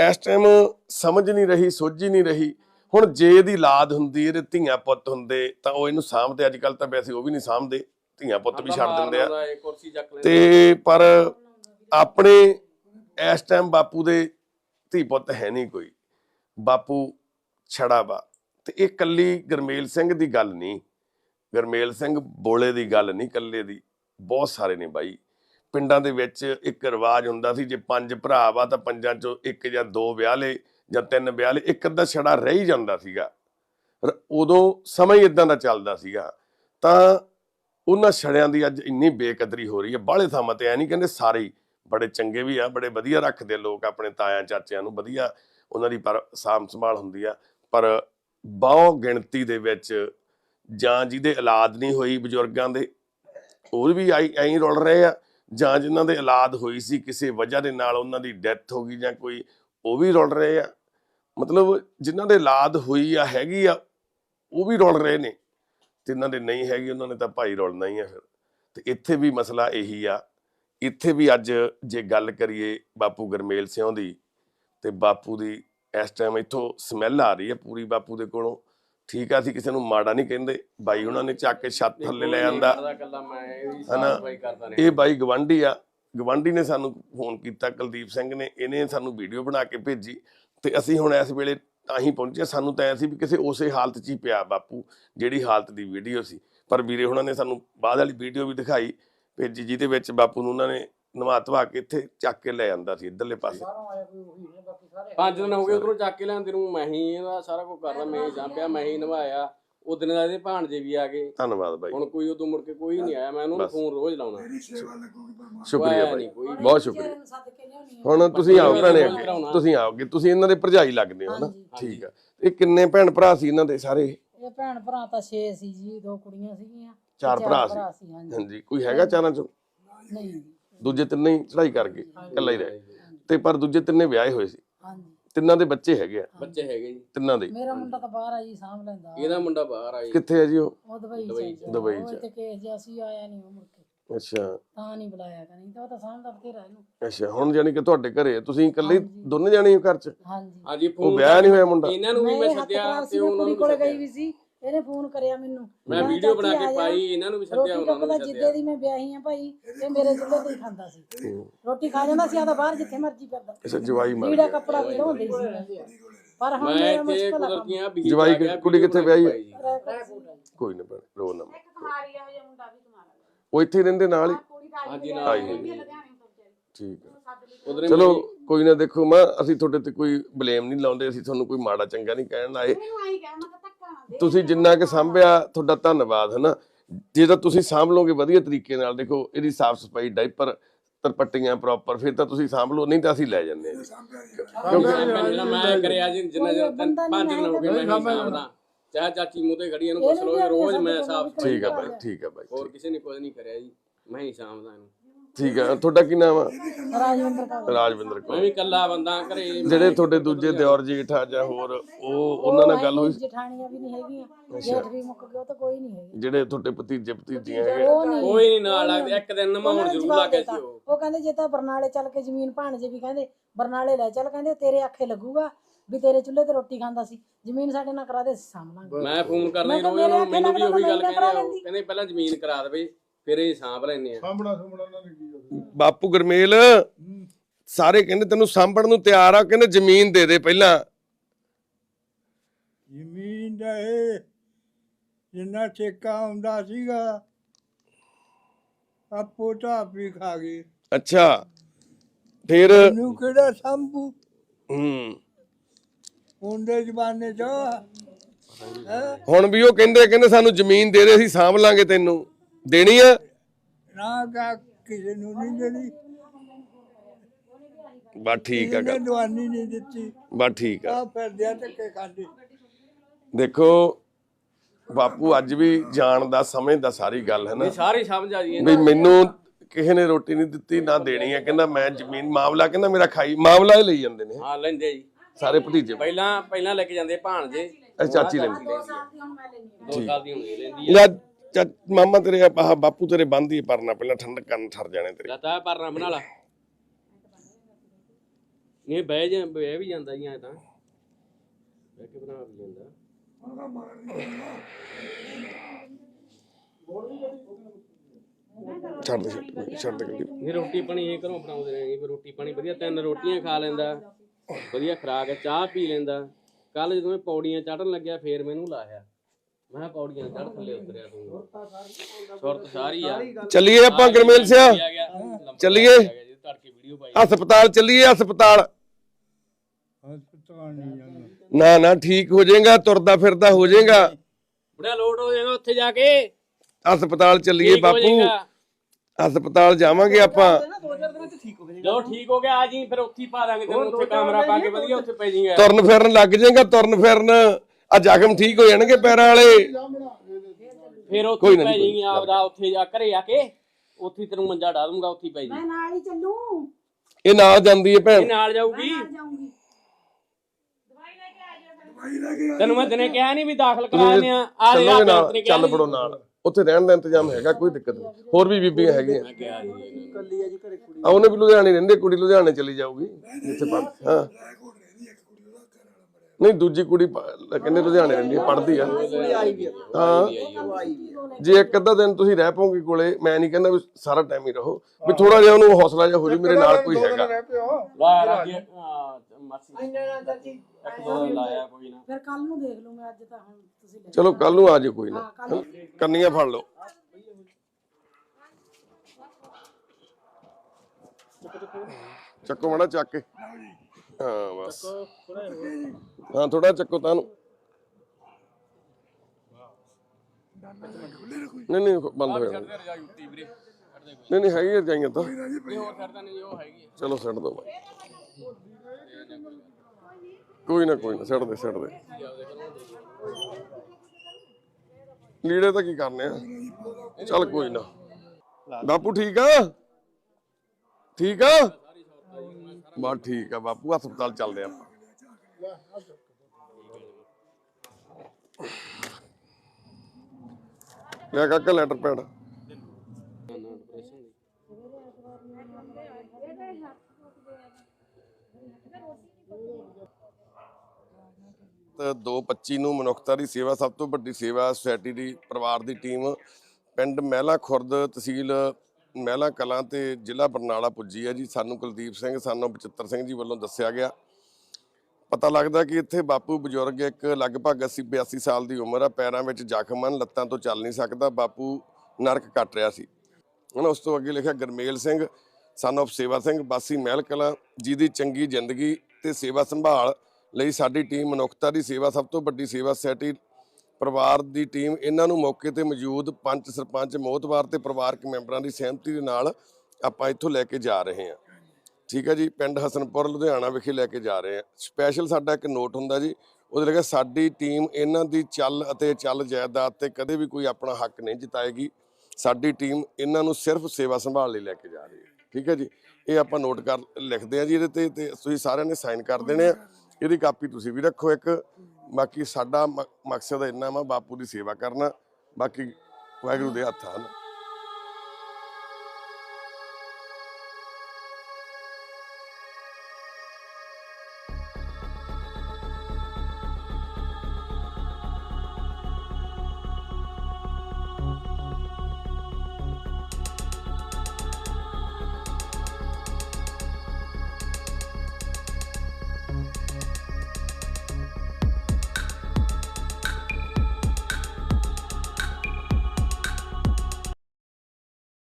ਇਸ ਟਾਈਮ ਸਮਝ ਨਹੀਂ ਰਹੀ ਸੋਝੀ ਨਹੀਂ ਰਹੀ। ਹੁਣ ਜੇ ਇਹਦੀ ਔਲਾਦ ਹੁੰਦੀ ਇਹਦੇ ਧੀਆਂ ਪੁੱਤ ਹੁੰਦੇ ਤਾਂ ਉਹ ਇਹਨੂੰ ਸਾਂਭਦੇ। ਅੱਜ ਕੱਲ ਤਾਂ ਵੈਸੇ ਉਹ ਵੀ ਨਹੀਂ ਸਾਂਭਦੇ। ਧੀਆਂ ਪੁੱਤ ਵੀ ਛੱਡ ਦਿੰਦੇ ਆ। ਲੈਂਦੇ ਤੇ ਪਰ ਆਪਣੇ ਇਸ ਟਾਈਮ ਬਾਪੂ ਦੇ ਧੀ ਪੁੱਤ ਹੈ ਨਹੀਂ ਕੋਈ। ਬਾਪੂ ਛੜਾ ਵਾ ਤੇ ਇਹ ਕੱਲੀ ਗਰਮੇਲ ਸਿੰਘ ਦੀ ਗੱਲ ਨਹੀਂ। ਗਰਮੇਲ ਸਿੰਘ ਬੋਲੇ ਦੀ ਗੱਲ ਨਹੀਂ ਕੱਲੇ ਦੀ। ਬਹੁਤ ਸਾਰੇ ਨੇ ਬਾਈ। ਪਿੰਡਾਂ ਦੇ ਵਿੱਚ ਇੱਕ ਰਿਵਾਜ ਹੁੰਦਾ ਸੀ, ਜੇ ਪੰਜ ਭਰਾ ਵਾ ਤਾਂ ਪੰਜਾਂ ਚੋਂ ਇੱਕ ਜਾਂ ਦੋ ਵਿਆਹ ਲਏ ਜਾਂ ਤਿੰਨ ਵਿਆਹ ਲਏ, ਇੱਕ ਅੱਧਾ ਛੜਾ ਰਹਿ ਹੀ ਜਾਂਦਾ ਸੀਗਾ। ਉਦੋਂ ਸਮਾਂ ਹੀ ਇਦਾਂ ਦਾ ਚੱਲਦਾ ਸੀਗਾ। ਤਾਂ ਉਹਨਾਂ ਛੜਿਆਂ ਦੀ ਅੱਜ ਇੰਨੀ ਬੇਕਦਰੀ ਹੋ ਰਹੀ ਹੈ, ਬਾਹਲੇ ਥਾਵਾਂ ਤੇ ਐ ਨਹੀਂ ਕਹਿੰਦੇ ਸਾਰੇ ਬੜੇ ਚੰਗੇ ਵੀ ਆ, ਬੜੇ ਵਧੀਆ ਰੱਖਦੇ ਲੋਕ ਆਪਣੇ ਤਾਇਆਂ ਚਾਚਿਆਂ ਨੂੰ, ਵਧੀਆ ਉਹਨਾਂ ਦੀ ਪਰ ਸਾਂਭ ਸੰਭਾਲ ਹੁੰਦੀ ਆ, ਪਰ ਬਹੁ ਗਿਣਤੀ ਦੇ ਵਿੱਚ ਜਾਂ ਜਿਹਦੇ ਔਲਾਦ ਨਹੀਂ ਹੋਈ ਬਜ਼ੁਰਗਾਂ ਦੇ ਉਹ ਵੀ ਆਈ, ਐਂ ਹੀ ਰੁਲ ਰਹੇ ਆ, ਜਾਂ ਜਿਨ੍ਹਾਂ ਦੇ ਔਲਾਦ ਹੋਈ ਸੀ ਕਿਸੇ ਵਜ੍ਹਾ ਦੇ ਨਾਲ ਉਹਨਾਂ ਦੀ ਡੈਥ ਹੋ ਗਈ ਜਾਂ ਕੋਈ, ਉਹ ਵੀ ਰੁਲ ਰਹੇ ਆ। ਮਤਲਬ ਜਿਨ੍ਹਾਂ ਦੇ ਔਲਾਦ ਹੋਈ ਆ, ਹੈਗੀ ਆ, ਉਹ ਵੀ ਰੁਲ ਰਹੇ ਨੇ ਜਿਨ੍ਹਾਂ ਦੇ ਨਹੀਂ ਹੈਗੀ ਉਹਨਾਂ ਨੇ ਤਾਂ ਭਾਈ ਰੁਲਣਾ ਹੀ ਆ ਫਿਰ। ਤੇ ਇੱਥੇ ਵੀ ਮਸਲਾ ਇਹੀ ਆ ਇੱਥੇ ਵੀ ਅੱਜ ਜੇ ਗੱਲ ਕਰੀਏ ਬਾਪੂ ਗਰਮੇਲ ਸਿੰਘ ਦੀ ਤੇ ਬਾਪੂ ਦੀ ਇਸ ਟਾਈਮ ਇੱਥੋਂ ਸਮੈਲ ਆ ਰਹੀ ਹੈ ਪੂਰੀ ਬਾਪੂ ਦੇ ਕੋਲੋਂ। ਠੀਕ ਆ ਅਸੀਂ ਕਿਸੇ ਨੂੰ ਮਾੜਾ ਨਹੀਂ ਕਹਿੰਦੇ। ਬਾਈ ਉਹਨਾਂ ਨੇ ਚੱਕ ਕੇ ਛੱਤ ਥੱਲੇ ਲੈ ਆਂਦਾ। ਹਨਾ? ਇਹ ਬਾਈ ਗਵੰਡੀ ਆ। ਗਵੰਡੀ ਨੇ ਸਾਨੂੰ ਫੋਨ ਕੀਤਾ ਕੁਲਦੀਪ ਸਿੰਘ ਨੇ। ਇਹਨੇ ਸਾਨੂੰ ਵੀਡੀਓ ਬਣਾ ਕੇ ਭੇਜੀ ਤੇ ਅਸੀਂ ਹੁਣ ਇਸ ਵੇਲੇ ਤਾਂ ਹੀ ਪਹੁੰਚੇ ਸਾਨੂੰ ਤਾਂ ਐ ਸੀ ਵੀ ਕਿਸੇ ਉਸੇ ਹਾਲਤ 'ਚ ਹੀ ਪਿਆ ਬਾਪੂ ਜਿਹੜੀ ਹਾਲਤ ਦੀ ਵੀਡੀਓ ਸੀ। ਪਰ ਵੀਰੇ ਉਹਨਾਂ ਨੇ ਸਾਨੂੰ ਬਾਅਦ ਵਾਲੀ ਵੀਡੀਓ ਵੀ ਦਿਖਾਈ ਭੇਜੀ ਜਿਹਦੇ ਵਿੱਚ ਬਾਪੂ ਨੂੰ ਉਹਨਾਂ ਨੇ ਨਵਾ ਧਵਾ ਕੇ ਇੱਥੇ ਚੱਕ ਕੇ ਲੈ ਜਾਂਦਾ ਸੀ ਇੱਧਰਲੇ ਪਾਸੇ। ਪੰਜ ਦਿਨ ਹੋ ਗਏ ਉਧਰੋਂ ਚੱਕ ਕੇ ਲਿਆਂਦੇ ਨੂੰ ਮੈਂ ਹੀ ਇਹਦਾ ਸਾਰਾ ਕੁਝ ਕਰਦਾ ਮੈਂ ਹੀ ਸਾਂਭਿਆ ਮੈਂ ਹੀ ਨਵਾਇਆ। ਉਹ ਦਿਨ ਦਾ ਇਹਦੇ ਭਾਣਜੇ ਵੀ ਆ ਗਏ। ਧੰਨਵਾਦ ਬਾਈ। ਹੁਣ ਕੋਈ ਉਦੋਂ ਮੁੜ ਕੇ ਕੋਈ ਨਹੀਂ ਆਇਆ ਮੈਂ ਉਹਨੂੰ ਫੋਨ ਰੋਜ਼ ਲਾਉਣਾ। ਸ਼ੁਕਰੀਆ ਬਾਈ। ਬਹੁਤ ਸ਼ੁਕਰੀਆ। ਹੁਣ ਤੁਸੀਂ ਆਓ ਭੈਣੇ ਕਰਾਉਣਾ। ਤੁਸੀਂ ਆਓਗੇ ਤੁਸੀਂ ਇਹਨਾਂ ਦੇ ਭਰਜਾਈ ਲੱਗਦੇ ਹੋ ਨਾ ਠੀਕ ਆ। ਇਹ ਕਿੰਨੇ ਭੈਣ ਭਰਾ ਸੀ ਇਹਨਾਂ ਦੇ ਸਾਰੇ? ਇਹ ਭੈਣ ਭਰਾ ਤਾਂ 6 ਸੀ ਜੀ ਦੋ ਕੁੜੀਆਂ ਸੀਗੀਆਂ। ਚਾਰ ਭਰਾ ਸੀ। ਸੀ ਹਾਂਜੀ। ਹਾਂਜੀ ਕੋਈ ਹੈਗਾ ਚਾਰਾਂ ਚੋਂ? ਨਹੀਂ। ਜੀ, ਦੂਜੇ ਤਿੰਨੇ ਹੀ ਚੜਾਈ ਕਰ ਗਏ ਇਕੱਲਾ ਹੀ ਰਹੇ। ਤੇ ਪਰ ਦੂਜੇ ਤਿੰਨੇ ਵਿਆਹੇ ਹੋਏ ਸੀ। ਹਾਂਜੀ। ਤਿੰਨਾਂ ਦੇ ਬੱਚੇ ਹੈਗੇ ਆ। ਬੱਚੇ ਹੈਗੇ ਜੀ। ਤਿੰਨਾਂ ਦੇ। ਮੇਰਾ ਮੁੰਡਾ ਤਾਂ ਬਾਹਰ ਆ ਜੀ ਸਾਂਭ ਲੈਂਦਾ। ਇਹਦਾ ਮੁੰਡਾ ਬਾਹਰ ਆ ਜੀ। ਕਿੱਥੇ ਹੈ ਜੀ ਉਹ? ਉਹ ਦੁਬਈ ਚ ਆ ਜੀ। ਦੁਬਈ ਉਹ ਚ। ਤੇ ਕੇਸ ਜਿਹਾ ਸੀ ਆਇਆ ਨਹੀਂ ਉਹ ਮੁੜ ਕੇ। ਅੱਛਾ। ਤਾਂ ਨਹੀਂ ਬੁਲਾਇਆ ਗਾ, ਨਹੀਂ ਤਾਂ ਉਹ ਤਾਂ ਸਾਂਭਦਾ ਬਥੇਰਾ ਇਹਨੂੰ। ਅੱਛਾ ਹੁਣ ਜਾਨੀ ਕਿ ਤੁਹਾਡੇ ਘਰੇ ਆ, ਤੁਸੀਂ ਇਕੱਲੇ ਹੀ ਦੋਨੇ ਜਾਣੇ ਹੋ ਘਰ 'ਚ? ਹਾਂਜੀ। ਹਾਂਜੀ ਉਹ ਫੋਨ ਵਿਆਹ ਨਹੀਂ ਹੋਇਆ ਮੁੰਡਾ? ਇਹਨਾਂ ਨੂੰ ਵੀ ਮੈਂ ਮੈਂ ਹੱਥ ਸੱਦਿਆ ਖਰਾਬ ਤੇ ਮੈਂ ਉਹਨਾਂ ਕੁੜੀ ਨੂੰ ਕੋਲੇ ਗਈ ਵੀ ਸੀ। ਇਹਨੇ ਫੋਨ ਕਰਿਆ ਮੈਨੂੰ। ਮੈਂ ਕਿਹਾ ਵੀਡੀਓ ਬਣਾ ਚਾਚੀ ਕੇ ਜਾ। ਪਾਈ ਇਹਨਾਂ ਨੂੰ ਵੀ ਸੱਦਿਆ ਰੋਟੀ ਉਹਨਾਂ ਨੂੰ ਦਾ ਵੀ ਜਿੱਦੇ ਸੱਦਿਆ ਦੀ ਮੈਂ ਵਿਆਹੀ ਆ ਭਾਈ ਇਹ ਮੇਰੇ ਤੇ ਹੀ ਖਾਂਦਾ ਸੀ। ਰੋਟੀ ਖਾ ਜਾਂਦਾ ਸੀ ਆਦਾ ਬਾਹਰ ਜਿੱਥੇ ਮਰਜ਼ੀ ਕਰਦਾ ਅੱਛਾ ਜਵਾਈ ਮਰ ਲੀੜਾ ਗਿਆ। ਕੱਪੜਾ ਵੀ ਧੋਂਦੇ ਸੀ। ਮੈਂ। ਪਰ ਹੁਣ ਮੈਂ ਮੇਰਾ ਇੱਥੇ ਮੁਸ਼ਕਲ ਆ। ਕੁਦਰਤੀਆਂ ਵੀ ਜਵਾਈ ਕੁੜੀ ਕਿੱਥੇ ਵਿਆਹੀ ਹੈ? ਕੋਈ ਨਾ ਭੈਣੇ, ਰੋ ਨਾ। ਇੱਕ ਕੁਮਾਰੀ ਆ ਜਿਹਾ ਮੁੰਡਾ ਵੀ ਤੁਹਾਡਾ ਉਹ ਇੱਥੇ ਹੀ ਰਹਿੰਦੇ ਨਾਲ ਹੀ। ਕੁੜੀ ਦਾ ਹਾਂਜੀ, ਨਾਲ ਹੀ ਹੈ ਲੁਧਿਆਣੇ ਤੋਂ ਵਿਚਾਰੀ। ਠੀਕ ਆ। ਸੱਦ ਲਈ ਉਧਰੇ ਚਲੋ ਕੋਈ ਨਾ ਦੇਖੋ ਮੈਂ ਅਸੀਂ ਤੁਹਾਡੇ ਤੇ ਕੋਈ ਬਲੇਮ ਨਹੀਂ ਲਾਉਂਦੇ ਅਸੀਂ ਤੁਹਾਨੂੰ ਕੋਈ ਮਾੜਾ ਚੰਗਾ ਨਹੀਂ ਕਹਿਣ ਆਏ। ਮੈਨੂੰ ਆਈ ਕਹਿ ਮੈਂ ਦੇ ਤੁਸੀਂ ਜਿੰਨਾ ਕਿ ਸੰਭਿਆ ਤੁਹਾਡਾ ਧੰਨਵਾਦ ਹੈ ਨਾ ਜੇ ਤਾਂ ਤੁਸੀਂ ਸਾਂਭ ਲਓਗੇ ਵਧੀਆ ਤਰੀਕੇ ਨਾਲ ਦੇਖੋ ਇਹਦੀ ਸਾਫ਼ ਸਫ਼ਾਈ ਡਾਈਪਰ ਤਰਪੱਟੀਆਂ ਪ੍ਰੋਪਰ ਫਿਰ ਤਾਂ ਤੁਸੀਂ ਸਾਂਭ ਲਓ ਨਹੀਂ ਤਾਂ ਅਸੀਂ ਲੈ ਜੰਨੇ ਪਹਿਲਾਂ ਮੈਂ ਕਰਿਆ ਜੀ ਜਿੰਨਾ ਕੋਈ ਜਰ ਬੰਦਾ ਨੀ ਪੰਜ ਦਿਨ ਹੋ ਗਏ ਮੈਂ ਨਹੀਂ ਸਾਂਭਦਾ। ਚਾਹੇ ਚਾਚੀ ਮੂੰਹ ਤੇ ਖੜੀ ਇਹਨੂੰ ਪੁੱਛ ਲਓ ਰੋਜ਼ ਮੈਂ ਸਾਫ਼ ਠੀਕ ਆ ਬਾਈ ਠੀਕ ਆ ਬਾਈ ਹੋਰ ਕਿਸੇ ਨੇ ਕੁਝ ਨਹੀਂ ਕਰਿਆ ਜੀ ਮੈਂ ਹੀ ਸਾਂਭਦਾ ਇਹਨੂੰ। ਠੀਕ ਆ। ਤੁਹਾਡਾ ਕੀ ਨਾਮ ਆ? ਰਾਜਵਿੰਦਰ ਕੌਰ। ਰਾਜਵਿੰਦਰ ਮੈਂ ਕੌਰ ਵੀ ਇਕੱਲਾ ਬੰਦਾ ਘਰੇ ਜਿਹੜੇ ਤੁਹਾਡੇ ਦੂਜੇ ਦਿਓਰ ਜੇਠ ਜਾਂ ਹੋਰ ਉਹ ਉਹਨਾਂ ਨਾਲ ਗੱਲ ਹੋਈ? ਜਠਾਣੀਆਂ ਵੀ ਨਹੀਂ ਹੈਗੀਆਂ। ਜੇਠ ਵੀ ਮੁੱਕ ਗਿਆ ਉਹ ਤਾਂ ਕੋਈ ਨਹੀਂ ਹੈਗੀ। ਜਿਹੜੇ ਤੁਹਾਡੇ ਭਤੀਜੇ ਭਤੀਜੀਆਂ ਹੈਗੇ ਉਹ ਨਹੀਂ। ਕੋਈ ਨਹੀਂ ਨਾਲ ਲੱਗਦੇ ਇੱਕ ਦਿਨ ਨਮਾਉਣ ਉਹਨਾਂ ਨੇ ਜ਼ਰੂਰ ਲਾ ਜਵਾਬ ਕੇ ਦਿੱਤਾ। ਸੀ ਉਹ ਉਹ ਕਹਿੰਦੇ ਜੇ ਤਾਂ ਬਰਨਾਲੇ ਚੱਲ ਕੇ ਜ਼ਮੀਨ ਭਾਣਜੇ ਵੀ ਕਹਿੰਦੇ ਬਰਨਾਲੇ ਲੈ ਚੱਲ ਕਹਿੰਦੇ ਤੇਰੇ ਆਖੇ ਲੱਗੂਗਾ ਵੀ ਤੇਰੇ ਚੁੱਲ੍ਹੇ ਤੇ ਰੋਟੀ ਖਾਂਦਾ ਸੀ। ਜ਼ਮੀਨ ਸਾਡੇ ਨਾਲ ਕਰਾ ਦੇ ਅਸੀਂ ਸਾਂਭਲਾਂਗੇ ਮੈਂ ਫੋਨ ਮੈਂ ਜੀ ਕਿਹਾ ਰੋਜ਼ ਮੇਰੇ ਮੈਨੂੰ ਵੀ ਉਹੀ ਗੱਲ ਲੱਗਦਾ ਕਹਿੰਦੇ ਆ ਕਹਿੰਦੇ ਪਹਿਲਾਂ ਜ਼ਮੀਨ ਕਰਾ ਦੇਵੇ ਫਿਰ ਇਹ ਸਾਂਭ ਲੈਣੇ ਆ। ਸਾਹਮਣਾ ਸੁਮਣਾ ਉਹਨਾਂ ਨੇ ਕੀ? ਬਾਪੂ ਗਰਮੇਲ ਸਾਰੇ ਕਹਿੰਦੇ ਤੈਨੂੰ ਸਾਂਭਣ ਨੂੰ ਤਿਆਰ ਆ ਕਹਿੰਦੇ ਜ਼ਮੀਨ ਦੇ ਦੇ ਪਹਿਲਾਂ। ਜ਼ਮੀਨ ਦਾ ਇਹ ਜਿੰਨਾ ਠੇਕਾ ਆਉਂਦਾ ਸੀਗਾ ਆਪੋ ਤਾਂ ਵੀ ਖਾ ਗਏ। ਅੱਛਾ ਫਿਰ ਮੈਨੂੰ ਕਿਹੜਾ ਸੰਭੂ? ਹੂੰ। ਉਹਦੇ ਜ਼ਮਾਨੇ ਚ ਹੈ? ਹੁਣ ਵੀ ਉਹ ਕਹਿੰਦੇ ਕਹਿੰਦੇ ਸਾਨੂੰ ਜ਼ਮੀਨ ਦੇ ਦੇ ਅਸੀਂ ਸਾਂਭ ਲਾਂਗੇ ਤੈਨੂੰ। ਦੇਣੀ ਆ? ਨਾ ਕਾ ਕਿਸੇ ਨੂੰ ਨਹੀਂ ਦੇਣੀ। ਬਸ ਠੀਕ ਆ ਇਹਨੇ ਗੱਲ ਦਵਾਨੀ ਨਹੀਂ ਦਿੱਤੀ। ਬਸ ਠੀਕ ਆ। ਆ ਫਿਰਦਿਆ ਧੱਕੇ ਖਾਂਦੇ। ਦੇਖੋ ਬਾਪੂ ਅੱਜ ਵੀ ਜਾਣਦਾ ਸਮਝਦਾ ਸਾਰੀ ਗੱਲ ਹੈ ਨਾ। ਇਹ ਸਾਰੇ ਸਮਝ ਆ ਜੀ ਵੀ ਮੈਨੂੰ ਕਿਸੇ ਨੇ ਰੋਟੀ ਨਹੀਂ ਦਿੱਤੀ ਨਾ ਦੇਣੀ ਆ। ਕਹਿੰਦਾ ਮੈਂ ਜ਼ਮੀਨ ਮਾਮਲਾ ਕਹਿੰਦਾ ਮੇਰਾ ਖਾਈ ਮਾਮਲਾ ਹੀ ਲਈ ਜਾਂਦੇ ਨੇ। ਹਾਂ ਲੈਂਦੇ ਜੀ। ਸਾਰੇ ਭਤੀਜੇ। ਪਹਿਲਾਂ ਪਹਿਲਾਂ ਲੈ ਕੇ ਜਾਂਦੇ ਭਾਣਜੇ। ਅਸੀਂ ਚਾਚੀ ਲੈਂਦੀ ਦੋ ਸਾਲ ਦੀ ਹੁੰਦੀ ਲੈਂਦੀ ਯਾ ਚਾ- ਮਾਮਾ ਤੇਰੇ ਆਹ ਬਾਪੂ ਤੇਰੇ ਬੰਦੀ ਪਰਨਾ ਪਹਿਲਾਂ ਠੰਡ ਕਰਨ ਠਰ ਜਾਣੇ ਤੇਰੇ। ਲਾਤਾ ਪਰਨਾ ਬਣਾ ਲਾ। ਇਹ ਬਹਿ ਜਾ ਬਹਿ ਵੀ ਜਾਂਦਾ ਜੀ ਐ ਤਾਂ। ਬਹਿ ਕੇ ਬਣਾ ਵੀ ਜਾਂਦਾ। ਛੱਡ ਦੇ ਛੱਡ ਦੇ, ਛੱਡ ਦੇ ਗੱਡੀ। ਇਹ ਰੋਟੀ ਪਾਣੀ ਇਹ ਘਰੋਂ ਬਣਾਉਂਦੇ ਨੇ ਜੀ ਰੋਟੀ ਪਾਣੀ ਵਧੀਆ ਤਿੰਨ ਰੋਟੀਆਂ ਖਾ ਲੈਂਦਾ ਵਧੀਆ ਖਰਾਕ ਹੈ ਚਾਹ ਪੀ ਲੈਂਦਾ। ਕੱਲ ਜਦੋਂ ਇਹ ਪੌੜੀਆਂ ਚੜਨ ਲੱਗਿਆ ਫੇਰ ਮੈਨੂੰ ਲਾਇਆ। ਮੈਂ ਕਿਹਾ ਪੌੜੀਆਂ ਚੜ ਥੱਲੇ ਉਤਰਿਆ ਤੂੰ। ਸੁਰਤ ਸਾਰੀ ਆ। ਚੱਲੀਏ ਆਪਾਂ ਗਰਮੇਲ ਸਿਆ। ਆ ਗਿਆ। ਲੰਬਾ ਚੱਲੀਏ। ਆ ਗਿਆ। ਜੀ, ਤੜਕੇ ਵੀਡੀਓ ਪਾਈ। ਹਸਪਤਾਲ ਚੱਲੀਏ ਹਸਪਤਾਲ। ਹਸਪਤਾਲ ਨਹੀਂ ਜਾਂਦਾ ਨਾ ਨਾ ਠੀਕ ਹੋ ਜਾਏਗਾ ਤੁਰਦਾ ਫਿਰਦਾ ਹੋ ਜਾਏਗਾ। ਬੁੜਾ ਲੋਟ ਹੋ ਜਾਏਗਾ ਉੱਥੇ ਜਾ ਕੇ। ਹਸਪਤਾਲ ਚੱਲੀਏ ਠੀਕ ਹੋ ਬਾਪੂ। ਜਾਏਗਾ। ਹਸਪਤਾਲ ਜਾਵਾਂਗੇ ਆਪਾਂ। ਜੋ ਠੀਕ ਹੋ ਗਿਆ ਆ ਜੀ ਫਿਰ ਉੱਥੇ ਹੀ ਪਾ ਦਾਂਗੇ ਤੈਨੂੰ ਉੱਥੇ ਕੈਮਰਾ ਪਾ ਕੇ ਵਧੀਆ ਉੱਥੇ ਪੈ ਜਾਏਗਾ। ਤੁਰਨ ਫਿਰਨ ਲੱਗ ਜਾਏਗਾ ਤੁਰਨ ਫਿਰਨ। ਆ ਜ਼ਖਮ ਠੀਕ ਹੋ ਜਾਣਗੇ ਪੈਰਾਂ ਵਾਲੇ? ਫਿਰ ਉੱਥੇ ਕੋਈ ਹੀ ਨਾ ਪੈ ਜੀ, ਕੋਈ ਜਾਏਗੀ ਆਪਦਾ ਉੱਥੇ ਜਾ ਘਰੇ ਆ ਕੇ ਉੱਥੇ ਹੀ ਤੈਨੂੰ ਮੰਜਾ ਢਾ ਦੂੰਗਾ ਉੱਥੇ ਹੀ ਪੈ ਜੀ ਮੈਂ ਨਾਲ ਹੀ ਚੱਲੂ। ਇਹ ਨਾਲ ਜਾਂਦੀ ਹੈ ਭੈਣ। ਇਹ ਨਾਲ ਜਾਊਗੀ? ਜਾਊਂਗੀ। ਤੈਨੂੰ ਮੈਂ ਦਿਨੇ ਕਿਹਾ ਨਹੀਂ ਵੀ ਦਾਖਲ ਕਰਾ ਦਿੰਦੇ ਆ। ਆ ਲੈ ਚੱਲੋਗੇ ਆ ਨਾਲ ਚੱਲ ਪੜੋ ਨਾਲ। ਉੱਥੇ ਰਹਿਣ ਦਾ ਇੰਤਜ਼ਾਮ ਹੈਗਾ ਕੋਈ ਦਿੱਕਤ ਨਹੀਂ। ਹੋਰ ਵੀ ਬੀਬੀਆਂ ਹੈਗੀਆਂ। ਕੱਲੀ ਆ ਜੀ ਘਰੇ ਕੁੜੀ ਆ ਉਹਨੇ ਵੀ ਲੁਧਿਆਣੇ ਰਹਿੰਦੇ ਕੁੜੀ ਲੁਧਿਆਣੇ ਚਲੀ ਜਾਊਗੀ ਜਿੱਥੇ ਪੜ ਹਾਂ। ਨਹੀਂ ਦੂਜੀ ਕੁੜੀ ਪ- ਕਹਿੰਦੇ ਲੁਧਿਆਣੇ ਰਹਿੰਦੀ ਹੈ ਪੜਦੀ ਆ। ਹਾਂ। ਜੇ ਇੱਕ ਅੱਧਾ ਦਿਨ ਤੁਸੀਂ ਰਹਿ ਪਓਗੇ ਕੋਲੇ ਮੈਂ ਨਹੀਂ ਕਹਿੰਦਾ ਵੀ ਸਾਰਾ ਟਾਈਮ ਹੀ ਰਹੋ ਵੀ ਥੋੜਾ ਜਿਹਾ ਉਹਨੂੰ ਹੌਸਲਾ ਜਿਹਾ ਹੋ ਜੂ ਮੇਰੇ ਨਾਲ ਕੋਈ ਹੈਗਾ। ਲਾ ਰਾਜੀ ਆ ਮਾਸੀ। ਇੱਕ ਦੋ ਦਿਨ ਲਾਇਆ ਕੋਈ ਨਾ। ਫਿਰ ਕੱਲ ਨੂੰ ਦੇਖ ਲੂ ਮੈਂ ਅੱਜ ਤਾਂ ਹੁਣ ਤੁਸੀਂ ਲੈ ਚਲੋ ਕੱਲ ਨੂੰ ਆ ਜਾਓ ਕੋਈ ਨਾ। ਕੰਨੀਆਂ ਫੜ ਲਓ। ਚੱਕੋ ਮੜਾ ਚੱਕ ਕੇ। ਹਾਂ ਬਸ। ਹਾਂ ਥੋੜਾ ਚੱਕੋ ਤਾਂ ਨੂੰ ਨਹੀਂ ਨਹੀਂ ਬੰਦ ਹੋ ਜਾਣਾ। ਰਜਾਈ ਉੱਤੀ ਵੀਰੇ ਕੱਢਦੇ ਕੋਈ ਨਹੀਂ ਨਹੀਂ ਹੈਗੀ ਆ ਰਜਾਈਆਂ ਤਾਂ। ਨਹੀਂ ਹੋਰ ਕਰਦਾ ਨਹੀਂ ਉਹ ਹੈਗੀ ਆ। ਚਲੋ ਛੱਡ ਦੋ ਬਾਈ। ਕੋਈ ਨਾ ਕੋਈ ਨਾ ਛੱਡ ਦੇ ਛੱਡ ਦੇ। ਲੀੜੇ ਤਾਂ ਕੀ ਕਰਨੇ ਆ? ਚੱਲ ਕੋਈ ਨਾ। ਬਾਪੂ ਠੀਕ ਆ? ਠੀਕ ਆ? ਬਸ ਠੀਕ ਆ ਬਾਪੂ, ਹਸਪਤਾਲ ਚੱਲਦੇ ਆਪਾਂ। ਲੈ ਕਾਕਾ ਲੈਟਰ ਪੈਡ। ਤੇ 225 ਨੂੰ ਮਨੁੱਖਤਾ ਦੀ ਸੇਵਾ, ਸਭ ਤੋਂ ਵੱਡੀ ਸੇਵਾ ਸੁਸਾਇਟੀ ਦੀ, ਪਰਿਵਾਰ ਦੀ ਟੀਮ, ਪਿੰਡ ਮਹਿਲਾ ਖੁਰਦ ਤਹਿਸੀਲ ਮਹਿਲਾ ਕਲਾਂ ਤੇ ਜ਼ਿਲ੍ਹਾ ਬਰਨਾਲਾ ਪੁੱਜੀ ਹੈ ਜੀ। ਸਾਨੂੰ ਕੁਲਦੀਪ ਸਿੰਘ, ਸਾਨੂੰ ਬਚਿੱਤਰ ਸਿੰਘ ਜੀ ਵੱਲੋਂ ਦੱਸਿਆ ਗਿਆ। ਪਤਾ ਲੱਗਦਾ ਕਿ ਇੱਥੇ ਬਾਪੂ ਬਜ਼ੁਰਗ ਇੱਕ ਲਗਭਗ 80 82 ਸਾਲ ਦੀ ਉਮਰ ਆ। ਪੈਰਾਂ ਵਿੱਚ ਜ਼ਖਮ ਹਨ ਲੱਤਾਂ ਤੋਂ ਚੱਲ ਨਹੀਂ ਸਕਦਾ। ਬਾਪੂ ਨਰਕ ਕੱਟ ਰਿਹਾ ਸੀ। ਹੁਣ ਉਸ ਤੋਂ ਅੱਗੇ ਲਿਖਿਆ ਗਰਮੇਲ ਸਿੰਘ ਸਨ of ਸੇਵਾ ਸਿੰਘ, ਬਾਸੀ ਮਹਿਲ ਕਲਾਂ, ਜਿਹਦੀ ਚੰਗੀ ਜ਼ਿੰਦਗੀ ਤੇ ਸੇਵਾ ਸੰਭਾਲ ਲਈ ਸਾਡੀ ਟੀਮ ਮਨੁੱਖਤਾ ਦੀ ਸੇਵਾ ਸਭ ਤੋਂ ਵੱਡੀ ਸੇਵਾ ਸੋਸਾਇਟੀ ਪਰਿਵਾਰ ਦੀ ਟੀਮ ਇਹਨਾਂ ਨੂੰ ਮੌਕੇ ਤੇ ਮੌਜੂਦ ਪੰਚ ਸਰਪੰਚ ਮੋਹਤਵਾਰ ਤੇ ਪਰਿਵਾਰਕ ਮੈਂਬਰਾਂ ਦੀ ਸਹਿਮਤੀ ਦੇ ਨਾਲ ਆਪਾਂ ਇੱਥੋਂ ਲੈ ਕੇ ਜਾ ਰਹੇ ਹਾਂ। ਠੀਕ ਹੈ ਜੀ, ਪਿੰਡ ਹਸਨਪੁਰ, ਲੁਧਿਆਣਾ ਵਿਖੇ ਲੈ ਕੇ ਜਾ ਰਹੇ ਹਾਂ। ਸਪੈਸ਼ਲ ਸਾਡਾ ਇੱਕ ਨੋਟ ਹੁੰਦਾ ਜੀ, ਉਹਦੇ ਲਿਖਿਆ ਸਾਡੀ ਟੀਮ ਇਹਨਾਂ ਦੀ ਚੱਲ ਅਤੇ ਚੱਲ ਜਾਇਦਾਦ ਤੇ ਕਦੇ ਵੀ ਕੋਈ ਆਪਣਾ ਹੱਕ ਨਹੀਂ ਜਿਤਾਏਗੀ। ਸਾਡੀ ਟੀਮ ਇਹਨਾਂ ਨੂੰ ਸਿਰਫ ਸੇਵਾ ਸੰਭਾਲ ਲਈ ਲੈ ਕੇ ਜਾ ਰਹੀ ਹੈ। ਠੀਕ ਹੈ ਜੀ, ਇਹ ਆਪਾਂ ਨੋਟ ਕਰ ਲਿਖਦੇ ਆ ਜੀ ਇਹਦੇ ਤੇ ਤੇ ਤੁਸੀਂ ਸਾਰਿਆਂ ਨੇ ਸਾਈਨ ਕਰ ਦੇਣੇ ਆ। ਇਹਦੀ ਕਾਪੀ ਤੁਸੀਂ ਵੀ ਰੱਖੋ ਇੱਕ। ਬਾਕੀ ਸਾਡਾ ਮ- ਮਕਸਦ ਇੰਨਾ ਵਾ ਬਾਪੂ ਦੀ ਸੇਵਾ ਕਰਨਾ, ਬਾਕੀ ਵਾਹਿਗੁਰੂ ਦੇ ਹੱਥ ਹਨ